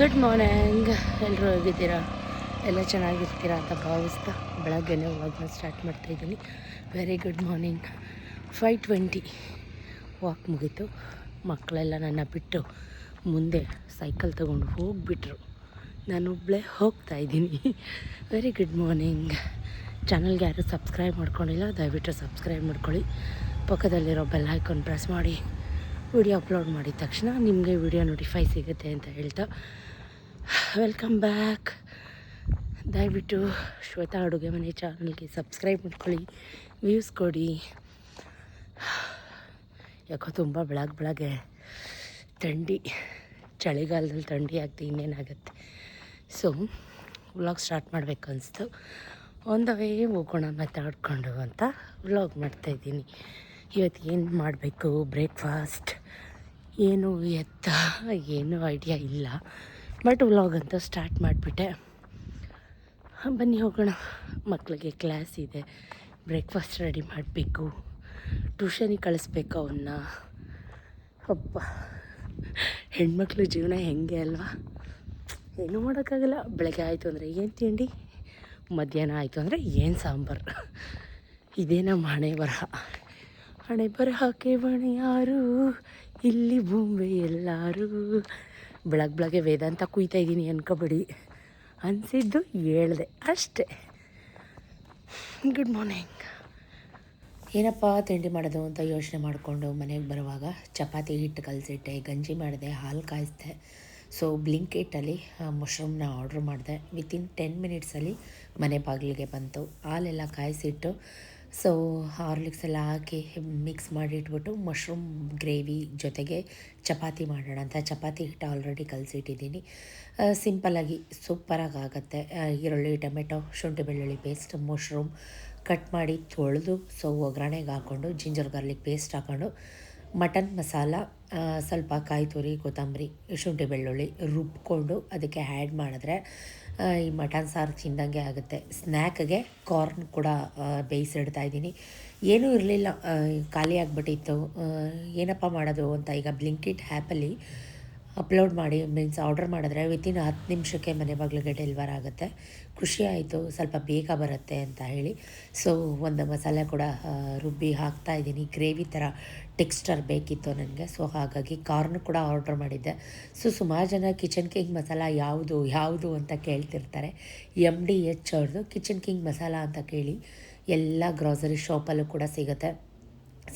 Good morning ಎಲ್ಲರೂ ಹೋಗಿದ್ದೀರಾ? ಎಲ್ಲ ಚೆನ್ನಾಗಿರ್ತೀರಾ ಅಂತ ಭಾವಿಸ್ತಾ ಬೆಳಗ್ಗೆನೇ ವ್ಲಾಗ್ನ ಸ್ಟಾರ್ಟ್ ಮಾಡ್ತಾಯಿದ್ದೀನಿ very good morning five twenty walk ಮುಗೀತು. ಮಕ್ಕಳೆಲ್ಲ ನನ್ನ ಬಿಟ್ಟು ಮುಂದೆ ಸೈಕಲ್ ತೊಗೊಂಡು ಹೋಗಿಬಿಟ್ರು. ನಾನು ಒಬ್ಬಳೇ ಹೋಗ್ತಾ ಇದ್ದೀನಿ. ವೆರಿ ಗುಡ್ ಮಾರ್ನಿಂಗ್ ಚಾನಲ್ಗೆ ಯಾರು ಸಬ್ಸ್ಕ್ರೈಬ್ ಮಾಡ್ಕೊಂಡಿಲ್ಲ, ದಯವಿಟ್ಟು ಸಬ್ಸ್ಕ್ರೈಬ್ ಮಾಡ್ಕೊಳ್ಳಿ. ಪಕ್ಕದಲ್ಲಿರೋ ಬೆಲ್ ಐಕಾನ್ ಪ್ರೆಸ್ ಮಾಡಿ. ವಿಡಿಯೋ ಅಪ್ಲೋಡ್ ಮಾಡಿದ ತಕ್ಷಣ ನಿಮಗೆ ವಿಡಿಯೋ ನೋಟಿಫೈ ಸಿಗುತ್ತೆ ಅಂತ ಹೇಳ್ತಾ ವೆಲ್ಕಮ್ ಬ್ಯಾಕ್ ದಯವಿಟ್ಟು ಶ್ವೇತಾ ಅಡುಗೆ ಮನೆ ಚಾನಲ್ಗೆ ಸಬ್ಸ್ಕ್ರೈಬ್ ಮಾಡ್ಕೊಳ್ಳಿ ವ್ಯೂಸ್ ಕೊಡಿ. ಯಾಕೋ ತುಂಬ ಬೆಳಗ್ಗೆ ಬೆಳಗ್ಗೆ ಥಂಡಿ, ಚಳಿಗಾಲದಲ್ಲಿ ಥಂಡಿ ಆಗ್ತಿ ಇನ್ನೇನಾಗುತ್ತೆ ಸೊ ವ್ಲಾಗ್ ಸ್ಟಾರ್ಟ್ ಮಾಡಬೇಕು ಅನಿಸ್ತು. ಒಂದವೇ ಹೋಗೋಣ ಮಾತಾಡ್ಕೊಂಡು ಅಂತ ವ್ಲಾಗ್ ಮಾಡ್ತಾಯಿದ್ದೀನಿ ಇವತ್ತು ಏನು ಮಾಡಬೇಕು? ಬ್ರೇಕ್ಫಾಸ್ಟ್ ಏನು ಎತ್ತ? ಏನೂ ಐಡಿಯಾ ಇಲ್ಲ. ಬಟ್ ವ್ಲಾಗ್ ಅಂತ ಸ್ಟಾರ್ಟ್ ಮಾಡಿಬಿಟ್ಟೆ. ಬನ್ನಿ ಹೋಗೋಣ. ಮಕ್ಕಳಿಗೆ ಕ್ಲಾಸ್ ಇದೆ. ಬ್ರೇಕ್ಫಾಸ್ಟ್ ರೆಡಿ ಮಾಡಬೇಕು. ಟ್ಯೂಷನಿಗೆ ಕಳಿಸ್ಬೇಕು ಅವನ್ನ ಅಪ್ಪ. ಹೆಣ್ಮಕ್ಳ ಜೀವನ ಹೆಂಗೆ ಅಲ್ವಾ? ಏನೂ ಮಾಡೋಕ್ಕಾಗಲ್ಲ. ಬೆಳಗ್ಗೆ ಆಯಿತು ಅಂದರೆ ಏನು ತಿಂಡಿ? ಮಧ್ಯಾಹ್ನ ಆಯಿತು ಅಂದರೆ ಏನು ಸಾಂಬಾರು? ಇದೇ ನಮ್ಮ ಹಣೆ ಬರಹ. ಹಣೆ ಬರಹಕ್ಕೆ ಬಣೆ ಯಾರು? ಇಲ್ಲಿ ಬೊಂಬೆ ಎಲ್ಲರೂ. ಬೆಳಗ್ಗೆ ಬೆಳಗ್ಗೆ ವೇದಾಂತ ಕುಯ್ತಾ ಇದ್ದೀನಿ ಅನ್ಕೋಬೇಡಿ. ಅನಿಸಿದ್ದು ಹೇಳ್ದೆ. ಅಷ್ಟೇ. ಗುಡ್ ಮಾರ್ನಿಂಗ್ ಏನಪ್ಪ ತಿಂಡಿ ಮಾಡೋದು ಅಂತ ಯೋಚನೆ ಮಾಡಿಕೊಂಡು ಮನೆಗೆ ಬರುವಾಗ ಚಪಾತಿ ಹಿಟ್ಟು ಕಲಸಿಟ್ಟೆ, ಗಂಜಿ ಮಾಡಿದೆ, ಹಾಲು ಕಾಯಿಸ್ದೆ. ಸೊ ಬ್ಲಿಂಕಿಟ್ಟಲ್ಲಿ ಮಶ್ರೂಮ್ನ ಆರ್ಡ್ರ್ ಮಾಡಿದೆ. ವಿತಿನ್ ಟೆನ್ ಮಿನಿಟ್ಸಲ್ಲಿ ಮನೆ ಬಾಗಿಲಿಗೆ ಬಂತು. ಹಾಲೆಲ್ಲ ಕಾಯಿಸಿಟ್ಟು ಸೊ ಹಾರ್ಲಿಕ್ಸ್ ಎಲ್ಲ ಹಾಕಿ ಮಿಕ್ಸ್ ಮಾಡಿ ಇಟ್ಬಿಟ್ಟು ಮಶ್ರೂಮ್ ಗ್ರೇವಿ ಜೊತೆಗೆ ಚಪಾತಿ ಮಾಡೋಣ ಅಂತ. ಚಪಾತಿ ಹಿಟ್ಟು ಆಲ್ರೆಡಿ ಕಲಸಿಟ್ಟಿದ್ದೀನಿ. ಸಿಂಪಲಾಗಿ ಸೂಪರಾಗಿ ಆಗುತ್ತೆ. ಈರುಳ್ಳಿ, ಟೊಮೆಟೊ, ಶುಂಠಿ ಬೆಳ್ಳುಳ್ಳಿ ಪೇಸ್ಟ್ ಮಶ್ರೂಮ್ ಕಟ್ ಮಾಡಿ ತೊಳೆದು ಸೊ ಒಗ್ಗರಣೆಗೆ ಹಾಕ್ಕೊಂಡು ಜಿಂಜರ್ ಗಾರ್ಲಿಕ್ ಪೇಸ್ಟ್ ಹಾಕ್ಕೊಂಡು ಮಟನ್ ಮಸಾಲ ಸ್ವಲ್ಪ ಕಾಯಿ ತುರಿ, ಕೊತ್ತಂಬರಿ, ಶುಂಠಿ ಬೆಳ್ಳುಳ್ಳಿ ರುಬ್ಕೊಂಡು ಅದಕ್ಕೆ ಆ್ಯಡ್ ಮಾಡಿದ್ರೆ ಈ ಮಟನ್ ಸಾರು ತಿಂದಂಗೆ ಆಗುತ್ತೆ. ಸ್ನ್ಯಾಕ್ಗೆ ಕಾರ್ನ್ ಕೂಡ ಬೇಯಿಸಿಡ್ತಾ ಇದ್ದೀನಿ. ಏನೂ ಇರಲಿಲ್ಲ. ಖಾಲಿ ಆಗಿಬಿಟ್ಟಿತ್ತು. ಏನಪ್ಪ ಮಾಡೋದು ಅಂತ ಈಗ ಬ್ಲಿಂಕಿಟ್ ಆ್ಯಪಲ್ಲಿ ಅಪ್ಲೋಡ್ ಮಾಡಿ, ಮೀನ್ಸ್ ಆರ್ಡರ್ ಮಾಡಿದ್ರೆ ವಿತಿನ್ ಹತ್ತು ನಿಮಿಷಕ್ಕೆ ಮನೆ ಬಾಗಿಲಿಗೆ ಡೆಲಿವರ್ ಆಗುತ್ತೆ. ಖುಷಿ ಆಯಿತು, ಸ್ವಲ್ಪ ಬೇಗ ಬರುತ್ತೆ ಅಂತ ಹೇಳಿ. ಸೊ ಒಂದು ಮಸಾಲೆ ಕೂಡ ರುಬ್ಬಿ ಹಾಕ್ತಾ ಇದ್ದೀನಿ. ಗ್ರೇವಿ ಥರ ಟೆಕ್ಸ್ಚರ್ ಬೇಕಿತ್ತು ನನಗೆ. ಸೊ ಹಾಗಾಗಿ ಕಾರ್ನ್ ಕೂಡ ಆರ್ಡರ್ ಮಾಡಿದ್ದೆ. ಸೊ ಸುಮಾರು ಜನ ಕಿಚನ್ ಕಿಂಗ್ ಮಸಾಲ ಯಾವುದು ಯಾವುದು ಅಂತ ಕೇಳ್ತಿರ್ತಾರೆ. ಎಂ ಡಿ ಎಚ್ ಅವ್ರದ್ದು ಕಿಚನ್ ಕಿಂಗ್ ಮಸಾಲ ಅಂತ ಕೇಳಿ ಎಲ್ಲ ಗ್ರಾಸರಿ ಶಾಪಲ್ಲೂ ಕೂಡ ಸಿಗುತ್ತೆ.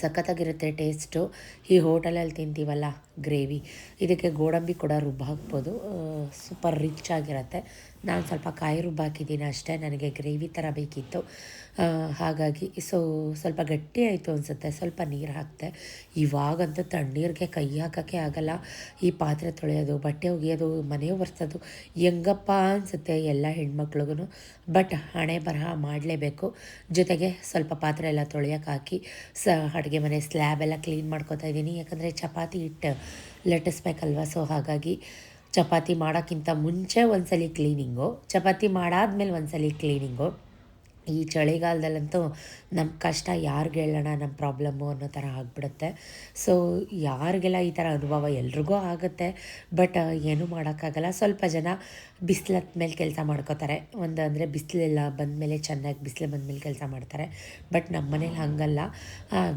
ಸಖತ್ತಾಗಿರುತ್ತೆ ಟೇಸ್ಟು. ಈ ಹೋಟೆಲಲ್ಲಿ ತಿಂತೀವಲ್ಲ ಗ್ರೇವಿ. ಇದಕ್ಕೆ ಗೋಡಂಬಿ ಕೂಡ ರುಬ್ಬ ಹಾಕ್ಬೋದು. ಸೂಪರ್ ರಿಚ್ ಆಗಿರುತ್ತೆ ನಾನು ಸ್ವಲ್ಪ ಕಾಯಿ ರುಬ್ಬಾಕಿದ್ದೀನಿ ಅಷ್ಟೇ, ನನಗೆ ಗ್ರೇವಿ ಥರ ಬೇಕಿತ್ತು. ಹಾಗಾಗಿ ಸೊ ಸ್ವಲ್ಪ ಗಟ್ಟಿ ಆಯಿತು ಅನಿಸುತ್ತೆ, ಸ್ವಲ್ಪ ನೀರು ಹಾಕ್ತೆ. ಇವಾಗಂತೂ ತಣ್ಣೀರಿಗೆ ಕೈ ಹಾಕೋಕ್ಕೆ ಆಗಲ್ಲ, ಈ ಪಾತ್ರೆ ತೊಳೆಯೋದು, ಬಟ್ಟೆ ಒಗೆಯೋದು, ಮನೆ ಒರೆಸೋದು, ಹೆಂಗಪ್ಪ ಅನಿಸುತ್ತೆ ಎಲ್ಲ ಹೆಣ್ಮಕ್ಳಿಗೂ ಬಟ್ ಹಣೆ ಬರಹ ಮಾಡಲೇಬೇಕು. ಜೊತೆಗೆ ಸ್ವಲ್ಪ ಪಾತ್ರೆ ಎಲ್ಲ ತೊಳೆಯೋಕೆ ಹಾಕಿ, ಸ, ಅಡುಗೆ ಮನೆ ಸ್ಲ್ಯಾಬ್ ಎಲ್ಲ ಕ್ಲೀನ್ ಮಾಡ್ಕೋತಾ ಇದ್ದೀನಿ. ಯಾಕಂದರೆ ಚಪಾತಿ ಹಿಟ್ಟು ಲಟ್ಟಿಸ್ಬೇಕಲ್ವ, ಸೊ ಹಾಗಾಗಿ ಚಪಾತಿ ಮಾಡೋಕ್ಕಿಂತ ಮುಂಚೆ ಒಂದ್ಸಲಿ ಕ್ಲೀನಿಂಗು ಚಪಾತಿ ಮಾಡಾದ್ಮೇಲೆ ಒಂದ್ಸಲಿ ಕ್ಲೀನಿಂಗು ಈ ಚಳಿಗಾಲದಲ್ಲಂತೂ ನಮ್ಮ ಕಷ್ಟ ಯಾರಿಗೆ ಹೇಳೋಣ ನಮ್ಮ ಪ್ರಾಬ್ಲಮ್ಮು ಅನ್ನೋ ಥರ ಆಗಿಬಿಡುತ್ತೆ. ಸೊ ಯಾರಿಗೆಲ್ಲ ಈ ಥರ ಅನುಭವ ಎಲ್ರಿಗೂ ಆಗುತ್ತೆ. ಬಟ್ ಏನೂ ಮಾಡೋಕ್ಕಾಗಲ್ಲ. ಸ್ವಲ್ಪ ಜನ ಬಿಸಿಲು ಮೇಲೆ ಕೆಲಸ ಮಾಡ್ಕೋತಾರೆ. ಒಂದು ಅಂದರೆ ಬಿಸಿಲೆಲ್ಲ ಬಂದಮೇಲೆ ಚೆನ್ನಾಗಿ ಬಿಸಿಲು ಬಂದಮೇಲೆ ಕೆಲಸ ಮಾಡ್ತಾರೆ. ಬಟ್ ನಮ್ಮ ಮನೇಲಿ ಹಾಗಲ್ಲ.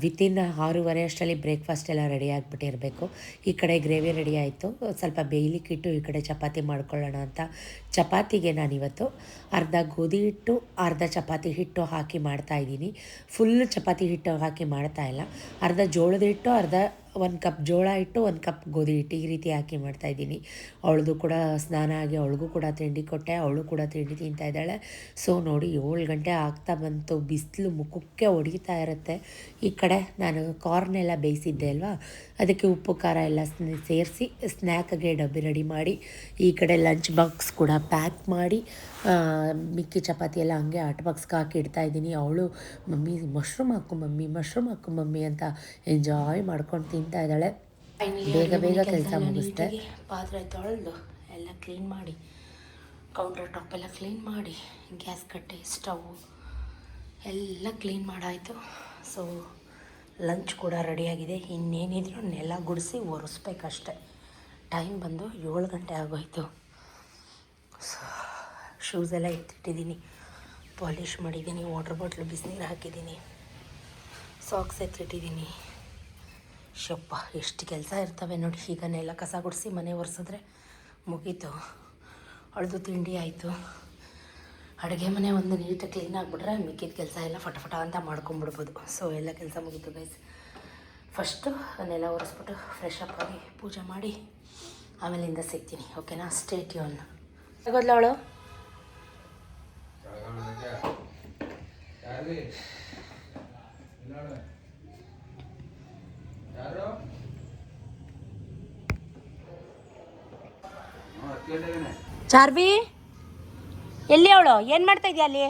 ವಿತಿನ್ ಆರೂವರೆ ಅಷ್ಟರಲ್ಲಿ ಬ್ರೇಕ್ಫಾಸ್ಟ್ ಎಲ್ಲ ರೆಡಿ ಆಗಿಬಿಟ್ಟಿರಬೇಕು. ಈ ಕಡೆ ಗ್ರೇವಿ ರೆಡಿ ಆಯಿತು. ಸ್ವಲ್ಪ ಬೇಯ್ಲಿಕ್ಕೆ ಇಟ್ಟು ಈ ಕಡೆ ಚಪಾತಿ ಮಾಡ್ಕೊಳ್ಳೋಣ ಅಂತ. ಚಪಾತಿಗೆ ನಾನಿವತ್ತು ಅರ್ಧ ಗೋಧಿ ಹಿಟ್ಟು, ಅರ್ಧ ಚಪಾತಿ ಹಿಟ್ಟು ಹಾಕಿ ಮಾಡ್ತಾ ಇದ್ದೀನಿ. ಫುಲ್ ಚಪಾತಿ ಹಿಟ್ಟು ಹಾಕಿ ಮಾಡ್ತಾ ಇಲ್ಲ. ಅರ್ಧ ಜೋಳದ ಹಿಟ್ಟು, ಅರ್ಧ ಒಂದು ಕಪ್ ಜೋಳ ಇಟ್ಟು ಒಂದು ಕಪ್ ಗೋಧಿ ಹಿಟ್ಟು ಈ ರೀತಿ ಹಾಕಿ ಮಾಡ್ತಾ ಇದ್ದೀನಿ. ಅವಳದು ಕೂಡ ಸ್ನಾನ ಆಗಿ ಅವಳಿಗೂ ಕೂಡ ತಿಂಡಿ ಕೊಟ್ಟೆ, ಅವಳು ಕೂಡ ತಿಂಡಿ ತಿಂತಾ ಇದ್ದಾಳೆ. ಸೊ ನೋಡಿ ಏಳು ಗಂಟೆ ಆಗ್ತಾ ಬಂತು, ಬಿಸಿಲು ಮುಖಕ್ಕೆ ಹೊಡಿತಾ ಇರುತ್ತೆ. ಈ ಕಡೆ ನಾನು ಕಾರ್ನೆಲ್ಲ ಬೇಯಿಸಿದ್ದೆ ಅಲ್ವಾ? ಅದಕ್ಕೆ ಉಪ್ಪು ಖಾರ ಎಲ್ಲ ಸೇರಿಸಿ ಸ್ನ್ಯಾಕ್ಗೆ ಡಬ್ಬಿ ರೆಡಿ ಮಾಡಿ ಈ ಕಡೆ ಲಂಚ್ ಬಾಕ್ಸ್ ಕೂಡ ಪ್ಯಾಕ್ ಮಾಡಿ ಮಿಕ್ಕಿ ಚಪಾತಿ ಎಲ್ಲ ಹಂಗೆ ಆಟ್ ಬಾಕ್ಸ್ಗೆ ಹಾಕಿ ಇಡ್ತಾ ಇದ್ದೀನಿ. ಅವಳು ಮಮ್ಮಿ ಮಶ್ರೂಮ್ ಹಾಕು ಮಮ್ಮಿ ಮಶ್ರೂಮ್ ಹಾಕು ಮಮ್ಮಿ ಅಂತ ಎಂಜಾಯ್ ಮಾಡ್ಕೊಂಡು ತಿಂತಾ ಇದ್ದಾಳೆ. ಬೇಗ ಬೇಗ ಕೆಲಸ ಮುಗಿಸ್ತೆ ಪಾತ್ರೆ ತೊಳೆದು ಎಲ್ಲ ಕ್ಲೀನ್ ಮಾಡಿ ಕೌಂಟರ್ ಟಾಪ್ ಎಲ್ಲ ಕ್ಲೀನ್ ಮಾಡಿ ಗ್ಯಾಸ್ ಕಟ್ಟೆ ಸ್ಟವ್ ಎಲ್ಲ ಕ್ಲೀನ್ ಮಾಡಾಯಿತು. ಸೊ ಲಂಚ್ ಕೂಡ ರೆಡಿಯಾಗಿದೆ. ಇನ್ನೇನಿದ್ರು ನೆಲ ಗುಡಿಸಿ ಒರೆಸ್ಬೇಕಷ್ಟೆ ಟೈಮ್ ಬಂದು ಏಳು ಗಂಟೆ ಆಗೋಯ್ತು. ಶೂಸ್ ಎಲ್ಲ ಎತ್ತಿಟ್ಟಿದ್ದೀನಿ. ಪಾಲಿಷ್ ಮಾಡಿದ್ದೀನಿ. ವಾಟರ್ ಬಾಟ್ಲು ಬಿಸಿನೀರು ಹಾಕಿದ್ದೀನಿ. ಸಾಕ್ಸ್ ಎತ್ತಿಟ್ಟಿದ್ದೀನಿ. ಶಪ್ಪ, ಎಷ್ಟು ಕೆಲಸ ಇರ್ತವೆ ನೋಡಿ. ಈಗ ನೆಲ ಕಸ ಗುಡಿಸಿ ಮನೆ ಒರೆಸಿದ್ರೆ ಮುಗೀತು. ಅಳ್ದು ತಿಂಡಿ ಆಯಿತು. ಅಡುಗೆ ಮನೆ ಒಂದು ನೀಟಾಗಿ ಕ್ಲೀನ್ ಆಗಿಬಿಟ್ರೆ ಮಿಕ್ಕಿದ ಕೆಲಸ ಎಲ್ಲ ಫಟಫಟ ಫಟ ಅಂತ ಮಾಡ್ಕೊಂಬಿಡ್ಬೋದು. ಸೊ ಎಲ್ಲ ಕೆಲಸ ಮುಗಿತು ಗೈಸ್ ಫಸ್ಟು ನೆಲ ಒರೆಸ್ಬಿಟ್ಟು ಫ್ರೆಶ್ ಅಪ್ ಆಗಿ ಪೂಜೆ ಮಾಡಿ ಆಮೇಲಿಂದ ಸಿಗ್ತೀನಿ. ಓಕೆನಾ ಸ್ಟೇಟ್ ಯೋನ್ ಅನ್ನು ಅವಳು? ಚಾರ್ವಿ? ಎಲ್ಲಿ ಅವಳು? ಏನು ಮಾಡ್ತಾ ಇದೆಯಾ ಅಲ್ಲಿ?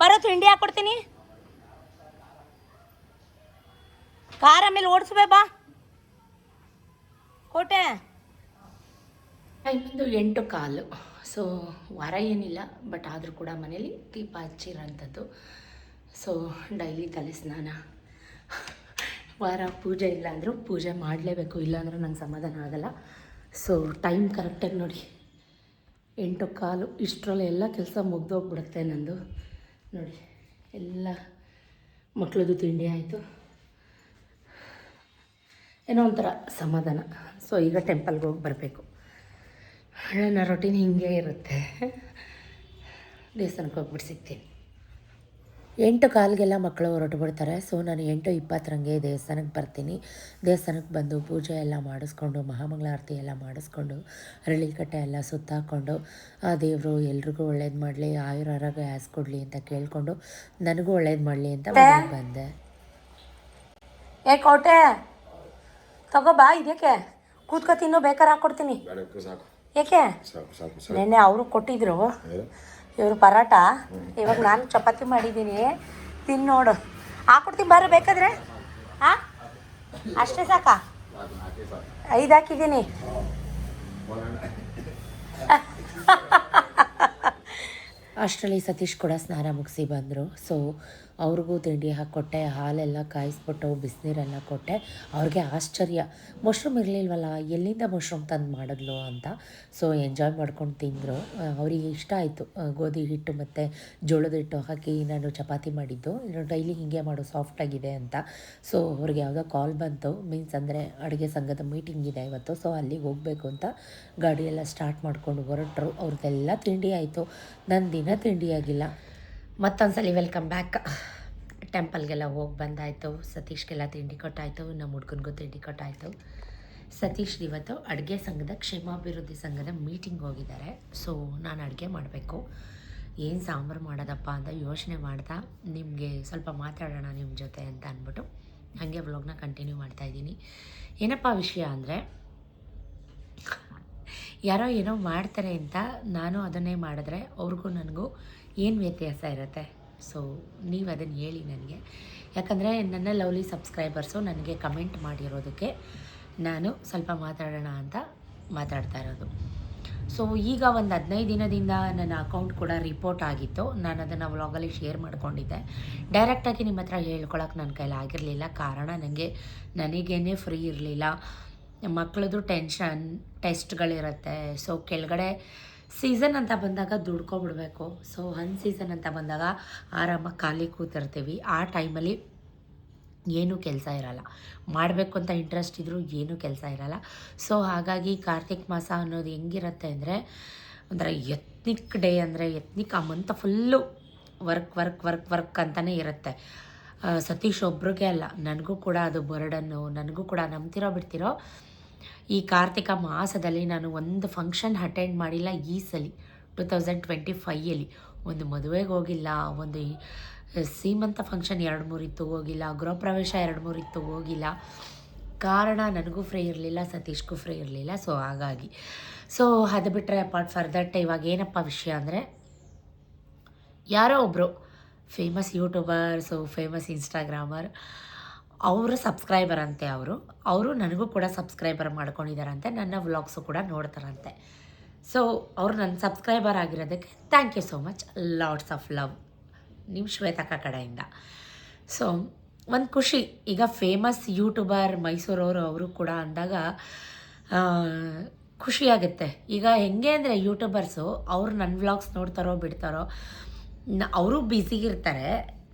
ಬರೋ ತಿಂಡಿ ಹಾಕ್ಕೊಡ್ತೀನಿ ಕಾರ ಮೇಲೆ ಓಡಿಸ್ಬೇ ಬಾ. ಕೋಟೆ. ಇನ್ನೊಂದು ಎಂಟು ಕಾಲು. ಸೊ ವಾರ ಏನಿಲ್ಲ ಬಟ್ ಆದರೂ ಕೂಡ ಮನೇಲಿ ದೀಪ ಹಚ್ಚಿರೋಂಥದ್ದು. ಸೊ ಡೈಲಿ ತಲೆ ಸ್ನಾನ. ವಾರ ಪೂಜೆ ಇಲ್ಲ ಅಂದರೂ ಪೂಜೆ ಮಾಡಲೇಬೇಕು, ಇಲ್ಲಾಂದ್ರೆ ನಂಗೆ ಸಮಾಧಾನ ಆಗಲ್ಲ. ಸೊ ಟೈಮ್ ಕರೆಕ್ಟಾಗಿ ನೋಡಿ. ಎಂಟು ಕಾಲು, ಇಷ್ಟರಲ್ಲಿ ಎಲ್ಲ ಕೆಲಸ ಮುಗ್ದೋಗ್ಬಿಡುತ್ತೆ ನಂದು. ನೋಡಿ, ಎಲ್ಲ ಮಕ್ಕಳದು ತಿಂಡಿ ಆಯಿತು. ಏನೋ ಒಂಥರ ಸಮಾಧಾನ. ಸೊ ಈಗ ಟೆಂಪಲ್ಗೆ ಹೋಗಿ ಬರಬೇಕು. ನನ್ನ ರೊಟೀನ್ ಹಿಂಗೆ ಇರುತ್ತೆ. ದೇವಸ್ಥಾನಕ್ಕೆ ಹೋಗ್ಬಿಟ್ಟು ಸಿಗ್ತೀನಿ. ಎಂಟು ಕಾಲಿಗೆಲ್ಲ ಮಕ್ಕಳು ಹೊರಟು ಬಿಡ್ತಾರೆ ಸೊ ನಾನು ಎಂಟು ಇಪ್ಪತ್ತರಂಗೆ ದೇವಸ್ಥಾನಕ್ಕೆ ಬರ್ತೀನಿ. ದೇವಸ್ಥಾನಕ್ಕೆ ಬಂದು ಪೂಜೆ ಎಲ್ಲ ಮಾಡಿಸ್ಕೊಂಡು ಮಹಾಮಂಗಳಾರತಿ ಎಲ್ಲ ಮಾಡಿಸ್ಕೊಂಡು ಅರಳಿಕಟ್ಟೆ ಎಲ್ಲ ಸುತ್ತಾಕೊಂಡು ಆ ದೇವರು ಎಲ್ರಿಗೂ ಒಳ್ಳೇದು ಮಾಡಲಿ ಆಯುರ ಆರೋಗ್ಯ ಆಸ್ ಕೊಡಲಿ ಅಂತ ಕೇಳಿಕೊಂಡು ನನಗೂ ಒಳ್ಳೇದು ಮಾಡಲಿ ಅಂತ ಬಂದೆ. ಏ ಕೋಟೆ ತಗೋ ಬಾ ಇದಕ್ಕೆ ಕೂತ್ಕೊ ಬೇಕಾರ ಬೇಕಾದ್ರೆ ಹಾಕ್ಕೊಡ್ತೀನಿ ಬೇಡಕ್ಕೆ ಸಾಕು. ಏಕೆ? ನೆನ್ನೆ ಅವರು ಕೊಟ್ಟಿದ್ರು? ಇವರು ಪರಾಟ? ಇವಾಗ ನಾನು ಚಪಾತಿ ಮಾಡಿದ್ದೀನಿ ತಿನ್ನು ನೋಡು. ಹಾಕೊಡ್ತೀನಿ ಬಾರ, ಬೇಕಾದ್ರೆ? ಹಾಂ ಅಷ್ಟೇ ಸಾಕು? ಐದು ಹಾಕಿದ್ದೀನಿ. ಅಷ್ಟರಲ್ಲಿ ಸತೀಶ್ ಕೂಡ ಸ್ನಾನ ಮುಗಿಸಿ ಬಂದರು. ಸೊ ಅವ್ರಿಗೂ ತಿಂಡಿ ಹಾಕ್ಕೊಟ್ಟೆ ಹಾಲೆಲ್ಲ ಕಾಯಿಸ್ಬಿಟ್ಟು ಬಿಸಿನೀರೆಲ್ಲ ಕೊಟ್ಟೆ. ಅವ್ರಿಗೆ ಆಶ್ಚರ್ಯ. ಮಶ್ರೂಮ್ ಇರಲಿಲ್ವಲ್ಲ, ಎಲ್ಲಿಂದ ಮಶ್ರೂಮ್ ತಂದು ಮಾಡಿದ್ಲು ಅಂತ. ಸೊ ಎಂಜಾಯ್ ಮಾಡ್ಕೊಂಡು ತಿಂದರು. ಅವರಿಗೆ ಇಷ್ಟ ಆಯಿತು. ಗೋಧಿ ಹಿಟ್ಟು ಮತ್ತು ಜೋಳದ ಹಿಟ್ಟು ಹಾಕಿ ನಾನು ಚಪಾತಿ ಮಾಡಿದ್ದು. ಡೈಲಿ ಹೀಗೆ ಮಾಡು ಸಾಫ್ಟಾಗಿದೆ ಅಂತ. ಸೊ ಅವ್ರಿಗೆ ಯಾವುದೋ ಕಾಲ್ ಬಂತು. ಮೀನ್ಸ್ ಅಂದರೆ ಅಡುಗೆ ಸಂಘದ ಮೀಟಿಂಗ್ ಇದೆ ಇವತ್ತು. ಸೊ ಅಲ್ಲಿಗೆ ಹೋಗಬೇಕು ಅಂತ ಗಾಡಿಯೆಲ್ಲ ಸ್ಟಾರ್ಟ್ ಮಾಡ್ಕೊಂಡು ಹೊರಟರು. ಅವ್ರದ್ದೆಲ್ಲ ತಿಂಡಿ ಆಯಿತು. ನನ್ನ ದಿನ ತಿಂಡಿ ಆಗಿಲ್ಲ. ಮತ್ತೊಂದ್ಸಲಿ ವೆಲ್ಕಮ್ ಬ್ಯಾಕ್ ಟೆಂಪಲ್ಗೆಲ್ಲ ಹೋಗಿ ಬಂದಾಯಿತು. ಸತೀಶ್ಗೆಲ್ಲ ತಿಂಡಿ ಕೊಟ್ಟಾಯಿತು. ನಮ್ಮ ಹುಡ್ಗನಿಗೂ ತಿಂಡಿ ಕೊಟ್ಟಾಯಿತು. ಸತೀಶ್ ಇವತ್ತು ಅಡುಗೆ ಸಂಘದ, ಕ್ಷೇಮಾಭಿವೃದ್ಧಿ ಸಂಘದ ಮೀಟಿಂಗ್ ಹೋಗಿದ್ದಾರೆ. ಸೊ ನಾನು ಅಡುಗೆ ಮಾಡಬೇಕು. ಏನು ಸಾಂಬಾರು ಮಾಡೋದಪ್ಪ ಅಂತ ಯೋಚನೆ ಮಾಡ್ತಾ, ನಿಮಗೆ ಸ್ವಲ್ಪ ಮಾತಾಡೋಣ ನಿಮ್ಮ ಜೊತೆ ಅಂತ ಅಂದ್ಬಿಟ್ಟು ಹಾಗೆ ವ್ಲಾಗ್ನ ಕಂಟಿನ್ಯೂ ಮಾಡ್ತಾಯಿದ್ದೀನಿ ಏನಪ್ಪ ವಿಷಯ ಅಂದರೆ ಯಾರೋ ಏನೋ ಮಾಡ್ತಾರೆ ಅಂತ ನಾನು ಅದನ್ನೇ ಮಾಡಿದ್ರೆ ಅವ್ರಿಗೂ ನನಗೂ ಏನು ವ್ಯತ್ಯಾಸ ಇರುತ್ತೆ? ಸೊ ನೀವು ಅದನ್ನು ಹೇಳಿ ನನಗೆ. ಯಾಕಂದರೆ ನನ್ನ ಲವ್ಲಿ ಸಬ್ಸ್ಕ್ರೈಬರ್ಸು ನನಗೆ ಕಮೆಂಟ್ ಮಾಡಿರೋದಕ್ಕೆ ನಾನು ಸ್ವಲ್ಪ ಮಾತಾಡೋಣ ಅಂತ ಮಾತಾಡ್ತಾ ಇರೋದು. ಸೊ ಈಗ ಒಂದು ಹದಿನೈದು ದಿನದಿಂದ ನನ್ನ ಅಕೌಂಟ್ ಕೂಡ ರಿಪೋರ್ಟ್ ಆಗಿತ್ತು. ನಾನು ಅದನ್ನು ವ್ಲಾಗಲ್ಲಿ ಶೇರ್ ಮಾಡ್ಕೊಂಡಿದ್ದೆ. ಡೈರೆಕ್ಟಾಗಿ ನಿಮ್ಮ ಹತ್ರ ಹೇಳ್ಕೊಳಕ್ಕೆ ನನ್ನ ಕೈಲಿ ಆಗಿರಲಿಲ್ಲ ಕಾರಣ ನನಗೆ ನನಗೇನೆ ಫ್ರೀ ಇರಲಿಲ್ಲ. ಮಕ್ಕಳದು ಟೆನ್ಷನ್ ಟೆಸ್ಟ್ಗಳಿರುತ್ತೆ ಸೊ ಕೆಳಗಡೆ ಸೀಸನ್ ಅಂತ ಬಂದಾಗ ದುಡ್ಕೊಬಿಡ್ಬೇಕು. ಸೊ ಅನ್ ಸೀಸನ್ ಅಂತ ಬಂದಾಗ ಆರಾಮಾಗಿ ಖಾಲಿ ಕೂತಿರ್ತೀವಿ. ಆ ಟೈಮಲ್ಲಿ ಏನೂ ಕೆಲಸ ಇರಲ್ಲ. ಮಾಡಬೇಕು ಅಂತ ಇಂಟ್ರೆಸ್ಟ್ ಇದ್ದರೂ ಏನೂ ಕೆಲಸ ಇರಲ್ಲ. ಸೊ ಹಾಗಾಗಿ ಕಾರ್ತಿಕ್ ಮಾಸ ಅನ್ನೋದು ಹೆಂಗಿರುತ್ತೆ ಅಂದರೆ, ಒಂಥರ ಎತ್ನಿಕ್ ಡೇ ಅಂದರೆ ಎತ್ನಿಕ್ ಆ month full work work work work ಅಂತಲೇ ಇರುತ್ತೆ. ಸತೀಶ್ ಒಬ್ರಿಗೆ ಅಲ್ಲ. ನನಗೂ ಕೂಡ ಅದು ಬರ್ಡನ್ನು, ನನಗೂ ಕೂಡ ನಂಬ್ತಿರೋ ಬಿಡ್ತಿರೋ ಈ ಕಾರ್ತಿಕ ಮಾಸದಲ್ಲಿ ನಾನು ಒಂದು ಫಂಕ್ಷನ್ ಅಟೆಂಡ್ ಮಾಡಿಲ್ಲ ಈ ಸಲ ಟು ತೌಸಂಡ್ ಟ್ವೆಂಟಿ ಫೈಯಲ್ಲಿ ಒಂದು ಮದುವೆಗೆ ಹೋಗಿಲ್ಲ, ಒಂದು ಸೀಮಂತ ಫಂಕ್ಷನ್ ಎರಡು ಮೂರು ಇತ್ತು ಹೋಗಿಲ್ಲ ಗೃಹ ಪ್ರವೇಶ ಎರಡು ಮೂರು ಇತ್ತು ಹೋಗಿಲ್ಲ. ಕಾರಣ ನನಗೂ ಫ್ರೀ ಇರಲಿಲ್ಲ, ಸತೀಶ್ಗೂ ಫ್ರೀ ಇರಲಿಲ್ಲ ಸೊ ಹಾಗಾಗಿ. ಸೊ ಅದು ಬಿಟ್ಟರೆ ಅಪಾರ್ಟ್ ಫರ್ ದಟ್ ಇವಾಗ ಏನಪ್ಪ ವಿಷಯ ಅಂದರೆ, ಯಾರೋ ಒಬ್ಬರು famous youtuber so famous instagrammer ಅವರು ಸಬ್ಸ್ಕ್ರೈಬರ್ ಅಂತೆ ಅವರು ಅವರು ನನಗೂ ಕೂಡ ಸಬ್ಸ್ಕ್ರೈಬರ್ ಮಾಡ್ಕೊಂಡಿದ್ದಾರಂತೆ, ನನ್ನ ವ್ಲಾಗ್ಸು ಕೂಡ ನೋಡ್ತಾರಂತೆ. ಸೊ ಅವರು ನನ್ನ subscriber ಆಗಿರೋದಕ್ಕೆ thank you so much lots of love ನಿಮ್ಮ ಶ್ವೇತಕ ಕಡೆಯಿಂದ. ಸೊ ಒಂದು ಖುಷಿ, ಈಗ ಫೇಮಸ್ ಯೂಟ್ಯೂಬರ್ ಮೈಸೂರವರು ಅವರು ಕೂಡ ಅಂದಾಗ ಖುಷಿಯಾಗುತ್ತೆ ಈಗ ಹೆಂಗೆ ಅಂದರೆ ಯೂಟ್ಯೂಬರ್ಸು ಅವರು ನನ್ನ ವ್ಲಾಗ್ಸ್ ನೋಡ್ತಾರೋ ಬಿಡ್ತಾರೋ ಅವರು ಬ್ಯುಸಿಗಿರ್ತಾರೆ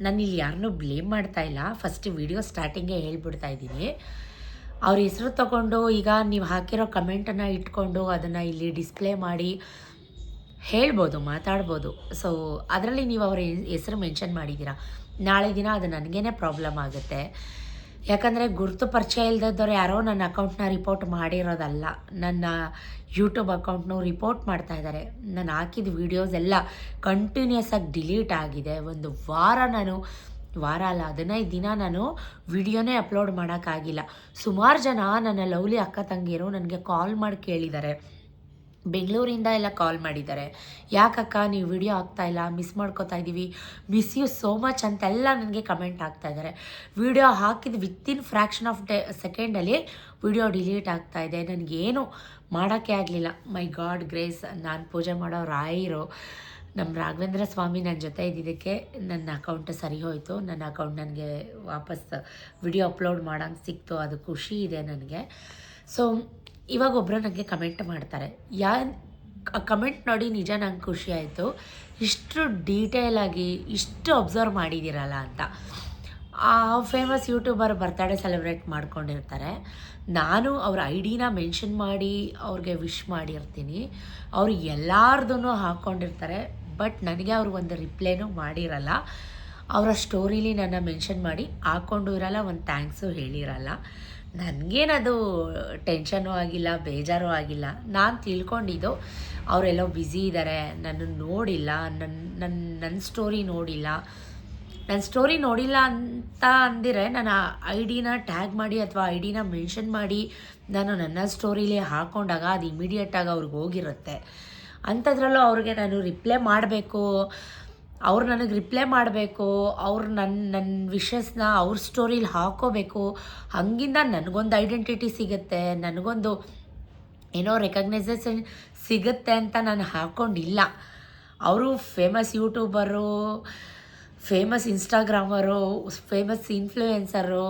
ನಾನು ಇಲ್ಲಿ ಯಾರನ್ನೂ ಬ್ಲೇಮ್ ಮಾಡ್ತಾ ಇಲ್ಲ. ಫಸ್ಟ್ ವಿಡಿಯೋ ಸ್ಟಾರ್ಟಿಂಗೇ ಹೇಳ್ಬಿಡ್ತಾ ಇದ್ದೀನಿ. ಅವ್ರ ಹೆಸರು ತಗೊಂಡು ಈಗ ನೀವು ಹಾಕಿರೋ ಕಮೆಂಟನ್ನು ಇಟ್ಕೊಂಡು ಅದನ್ನು ಇಲ್ಲಿ ಡಿಸ್ಪ್ಲೇ ಮಾಡಿ ಹೇಳ್ಬೋದು, ಮಾತಾಡ್ಬೋದು. ಸೊ ಅದರಲ್ಲಿ ನೀವು ಅವರ ಹೆಸರು ಮೆನ್ಷನ್ ಮಾಡಿದ್ದೀರಾ ನಾಳೆ ದಿನ ಅದು ನನಗೇನೆ ಪ್ರಾಬ್ಲಮ್ ಆಗುತ್ತೆ. ಯಾಕಂದರೆ ಗುರುತು ಪರಿಚಯ ಇಲ್ಲದವ್ರು ಯಾರೋ ನನ್ನ ಅಕೌಂಟ್ನ ರಿಪೋರ್ಟ್ ಮಾಡಿರೋದಲ್ಲ. ನನ್ನ ಯೂಟ್ಯೂಬ್ ಅಕೌಂಟ್ನೂ ರಿಪೋರ್ಟ್ ಮಾಡ್ತಾ ಇದ್ದಾರೆ. ನಾನು ಹಾಕಿದ ವೀಡಿಯೋಸ್ ಎಲ್ಲ ಕಂಟಿನ್ಯೂಸ್ ಆಗಿ ಡಿಲೀಟ್ ಆಗಿದೆ. ಒಂದು ವಾರ ನಾನು, ವಾರ ಅಲ್ಲ, ಹದಿನೈದು ದಿನ ನಾನು ವಿಡಿಯೋನೇ ಅಪ್ಲೋಡ್ ಮಾಡೋಕ್ಕಾಗಿಲ್ಲ. ಸುಮಾರು ಜನ ನನ್ನ ಲವ್ಲಿ ಅಕ್ಕ ತಂಗಿಯರು ನನಗೆ ಕಾಲ್ ಮಾಡಿ ಕೇಳಿದ್ದಾರೆ. ಬೆಂಗಳೂರಿಂದ ಎಲ್ಲ ಕಾಲ್ ಮಾಡಿದ್ದಾರೆ. ಯಾಕಕ್ಕ ನೀವು ವಿಡಿಯೋ ಆಗ್ತಾ ಇಲ್ಲ, ಮಿಸ್ ಮಾಡ್ಕೋತಾ ಇದ್ದೀವಿ ಮಿಸ್ ಯು ಸೋ ಮಚ್ ಅಂತೆಲ್ಲ ನನಗೆ ಕಮೆಂಟ್ ಆಗ್ತಾ ಇದ್ದಾರೆ. ವಿಡಿಯೋ ಹಾಕಿದ ವಿತಿನ್ ಫ್ರ್ಯಾಕ್ಷನ್ ಆಫ್ ಡೇ ಸೆಕೆಂಡಲ್ಲಿ ವಿಡಿಯೋ ಡಿಲೀಟ್ ಆಗ್ತಾ ಇದೆ. ನನಗೇನು ಮಾಡೋಕ್ಕೆ ಆಗಲಿಲ್ಲ. ಮೈ ಗಾಡ್ ಗ್ರೇಸ್ ನಾನು ಪೂಜೆ ಮಾಡೋ ರಾಯರು ನಮ್ಮ ರಾಘವೇಂದ್ರ ಸ್ವಾಮಿ ನನ್ನ ಜೊತೆ ಇದ್ದಿದ್ದಕ್ಕೆ ನನ್ನ ಅಕೌಂಟ್ ಸರಿ ಹೋಯಿತು. ನನ್ನ ಅಕೌಂಟ್ ನನಗೆ ವಾಪಸ್ ವಿಡಿಯೋ ಅಪ್ಲೋಡ್ ಮಾಡೋಂಗೆ ಸಿಕ್ತು. ಅದು ಖುಷಿ ಇದೆ ನನಗೆ. ಸೊ ಇವಾಗ ಒಬ್ಬರು ನನಗೆ ಕಮೆಂಟ್ ಮಾಡ್ತಾರೆ. ಯಾ ಕಮೆಂಟ್ ನೋಡಿ ನಿಜ ನಂಗೆ ಖುಷಿ ಆಯಿತು. ಇಷ್ಟು ಆಗಿ ಇಷ್ಟು ಅಬ್ಸರ್ವ್ ಮಾಡಿದ್ದೀರಲ್ಲ ಅಂತ. ಆ ಫೇಮಸ್ ಯೂಟ್ಯೂಬರ್ ಬರ್ತಡೇ ಸೆಲೆಬ್ರೇಟ್ ಮಾಡ್ಕೊಂಡಿರ್ತಾರೆ. ನಾನು ಅವ್ರ ಐ ಡಿನ ಮೆನ್ಷನ್ ಮಾಡಿ ಅವ್ರಿಗೆ ವಿಶ್ ಮಾಡಿರ್ತೀನಿ. ಅವರು ಎಲ್ಲಾರ್ದೂ ಹಾಕ್ಕೊಂಡಿರ್ತಾರೆ ಬಟ್ ನನಗೆ ಅವರು ಒಂದು ರಿಪ್ಲೈನೂ ಮಾಡಿರಲ್ಲ. ಅವರ ಸ್ಟೋರಿಲಿ ನನ್ನ ಮೆನ್ಷನ್ ಮಾಡಿ ಹಾಕ್ಕೊಂಡು ಇರಲ್ಲ ಒಂದು ಥ್ಯಾಂಕ್ಸು ಹೇಳಿರಲ್ಲ. ನನಗೇನದು ಟೆನ್ಷನು ಆಗಿಲ್ಲ, ಬೇಜಾರು ಆಗಿಲ್ಲ. ನಾನು ತಿಳ್ಕೊಂಡಿದ್ದು, ಅವರೆಲ್ಲೋ ಬ್ಯುಸಿ ಇದ್ದಾರೆ ನನ್ನನ್ನು ನೋಡಿಲ್ಲ ನನ್ನ ನನ್ನ ನನ್ನ ಸ್ಟೋರಿ ನೋಡಿಲ್ಲ. ನನ್ನ ಸ್ಟೋರಿ ನೋಡಿಲ್ಲ ಅಂತ ಅಂದಿರೆ ನಾನು ಐ ಡಿನ ಟ್ಯಾಗ್ ಮಾಡಿ ಅಥವಾ ಐ ಡಿನ ಮೆನ್ಷನ್ ಮಾಡಿ ನಾನು ನನ್ನ ಸ್ಟೋರಿಲಿ ಹಾಕೊಂಡಾಗ ಅದು ಇಮಿಡಿಯೇಟಾಗಿ ಅವ್ರಿಗೆ ಹೋಗಿರುತ್ತೆ. ಅಂಥದ್ರಲ್ಲೂ ಅವ್ರಿಗೆ ನಾನು ರಿಪ್ಲೈ ಮಾಡಬೇಕು. ಅವ್ರು ನನಗೆ ರಿಪ್ಲೈ ಮಾಡಬೇಕು, ಅವ್ರು ನನ್ನ ನನ್ನ ವಿಷಸ್ನ ಅವ್ರ ಸ್ಟೋರಿಲಿ ಹಾಕೋಬೇಕು. ಹಂಗಿಂದ ನನಗೊಂದು ಐಡೆಂಟಿಟಿ ಸಿಗುತ್ತೆ, ನನಗೊಂದು ಏನೋ ರೆಕಗ್ನೈಸೇಷನ್ ಸಿಗುತ್ತೆ ಅಂತ ನಾನು ಹಾಕ್ಕೊಂಡಿಲ್ಲ ಅವರು famous youtuber famous instagrammer famous influencer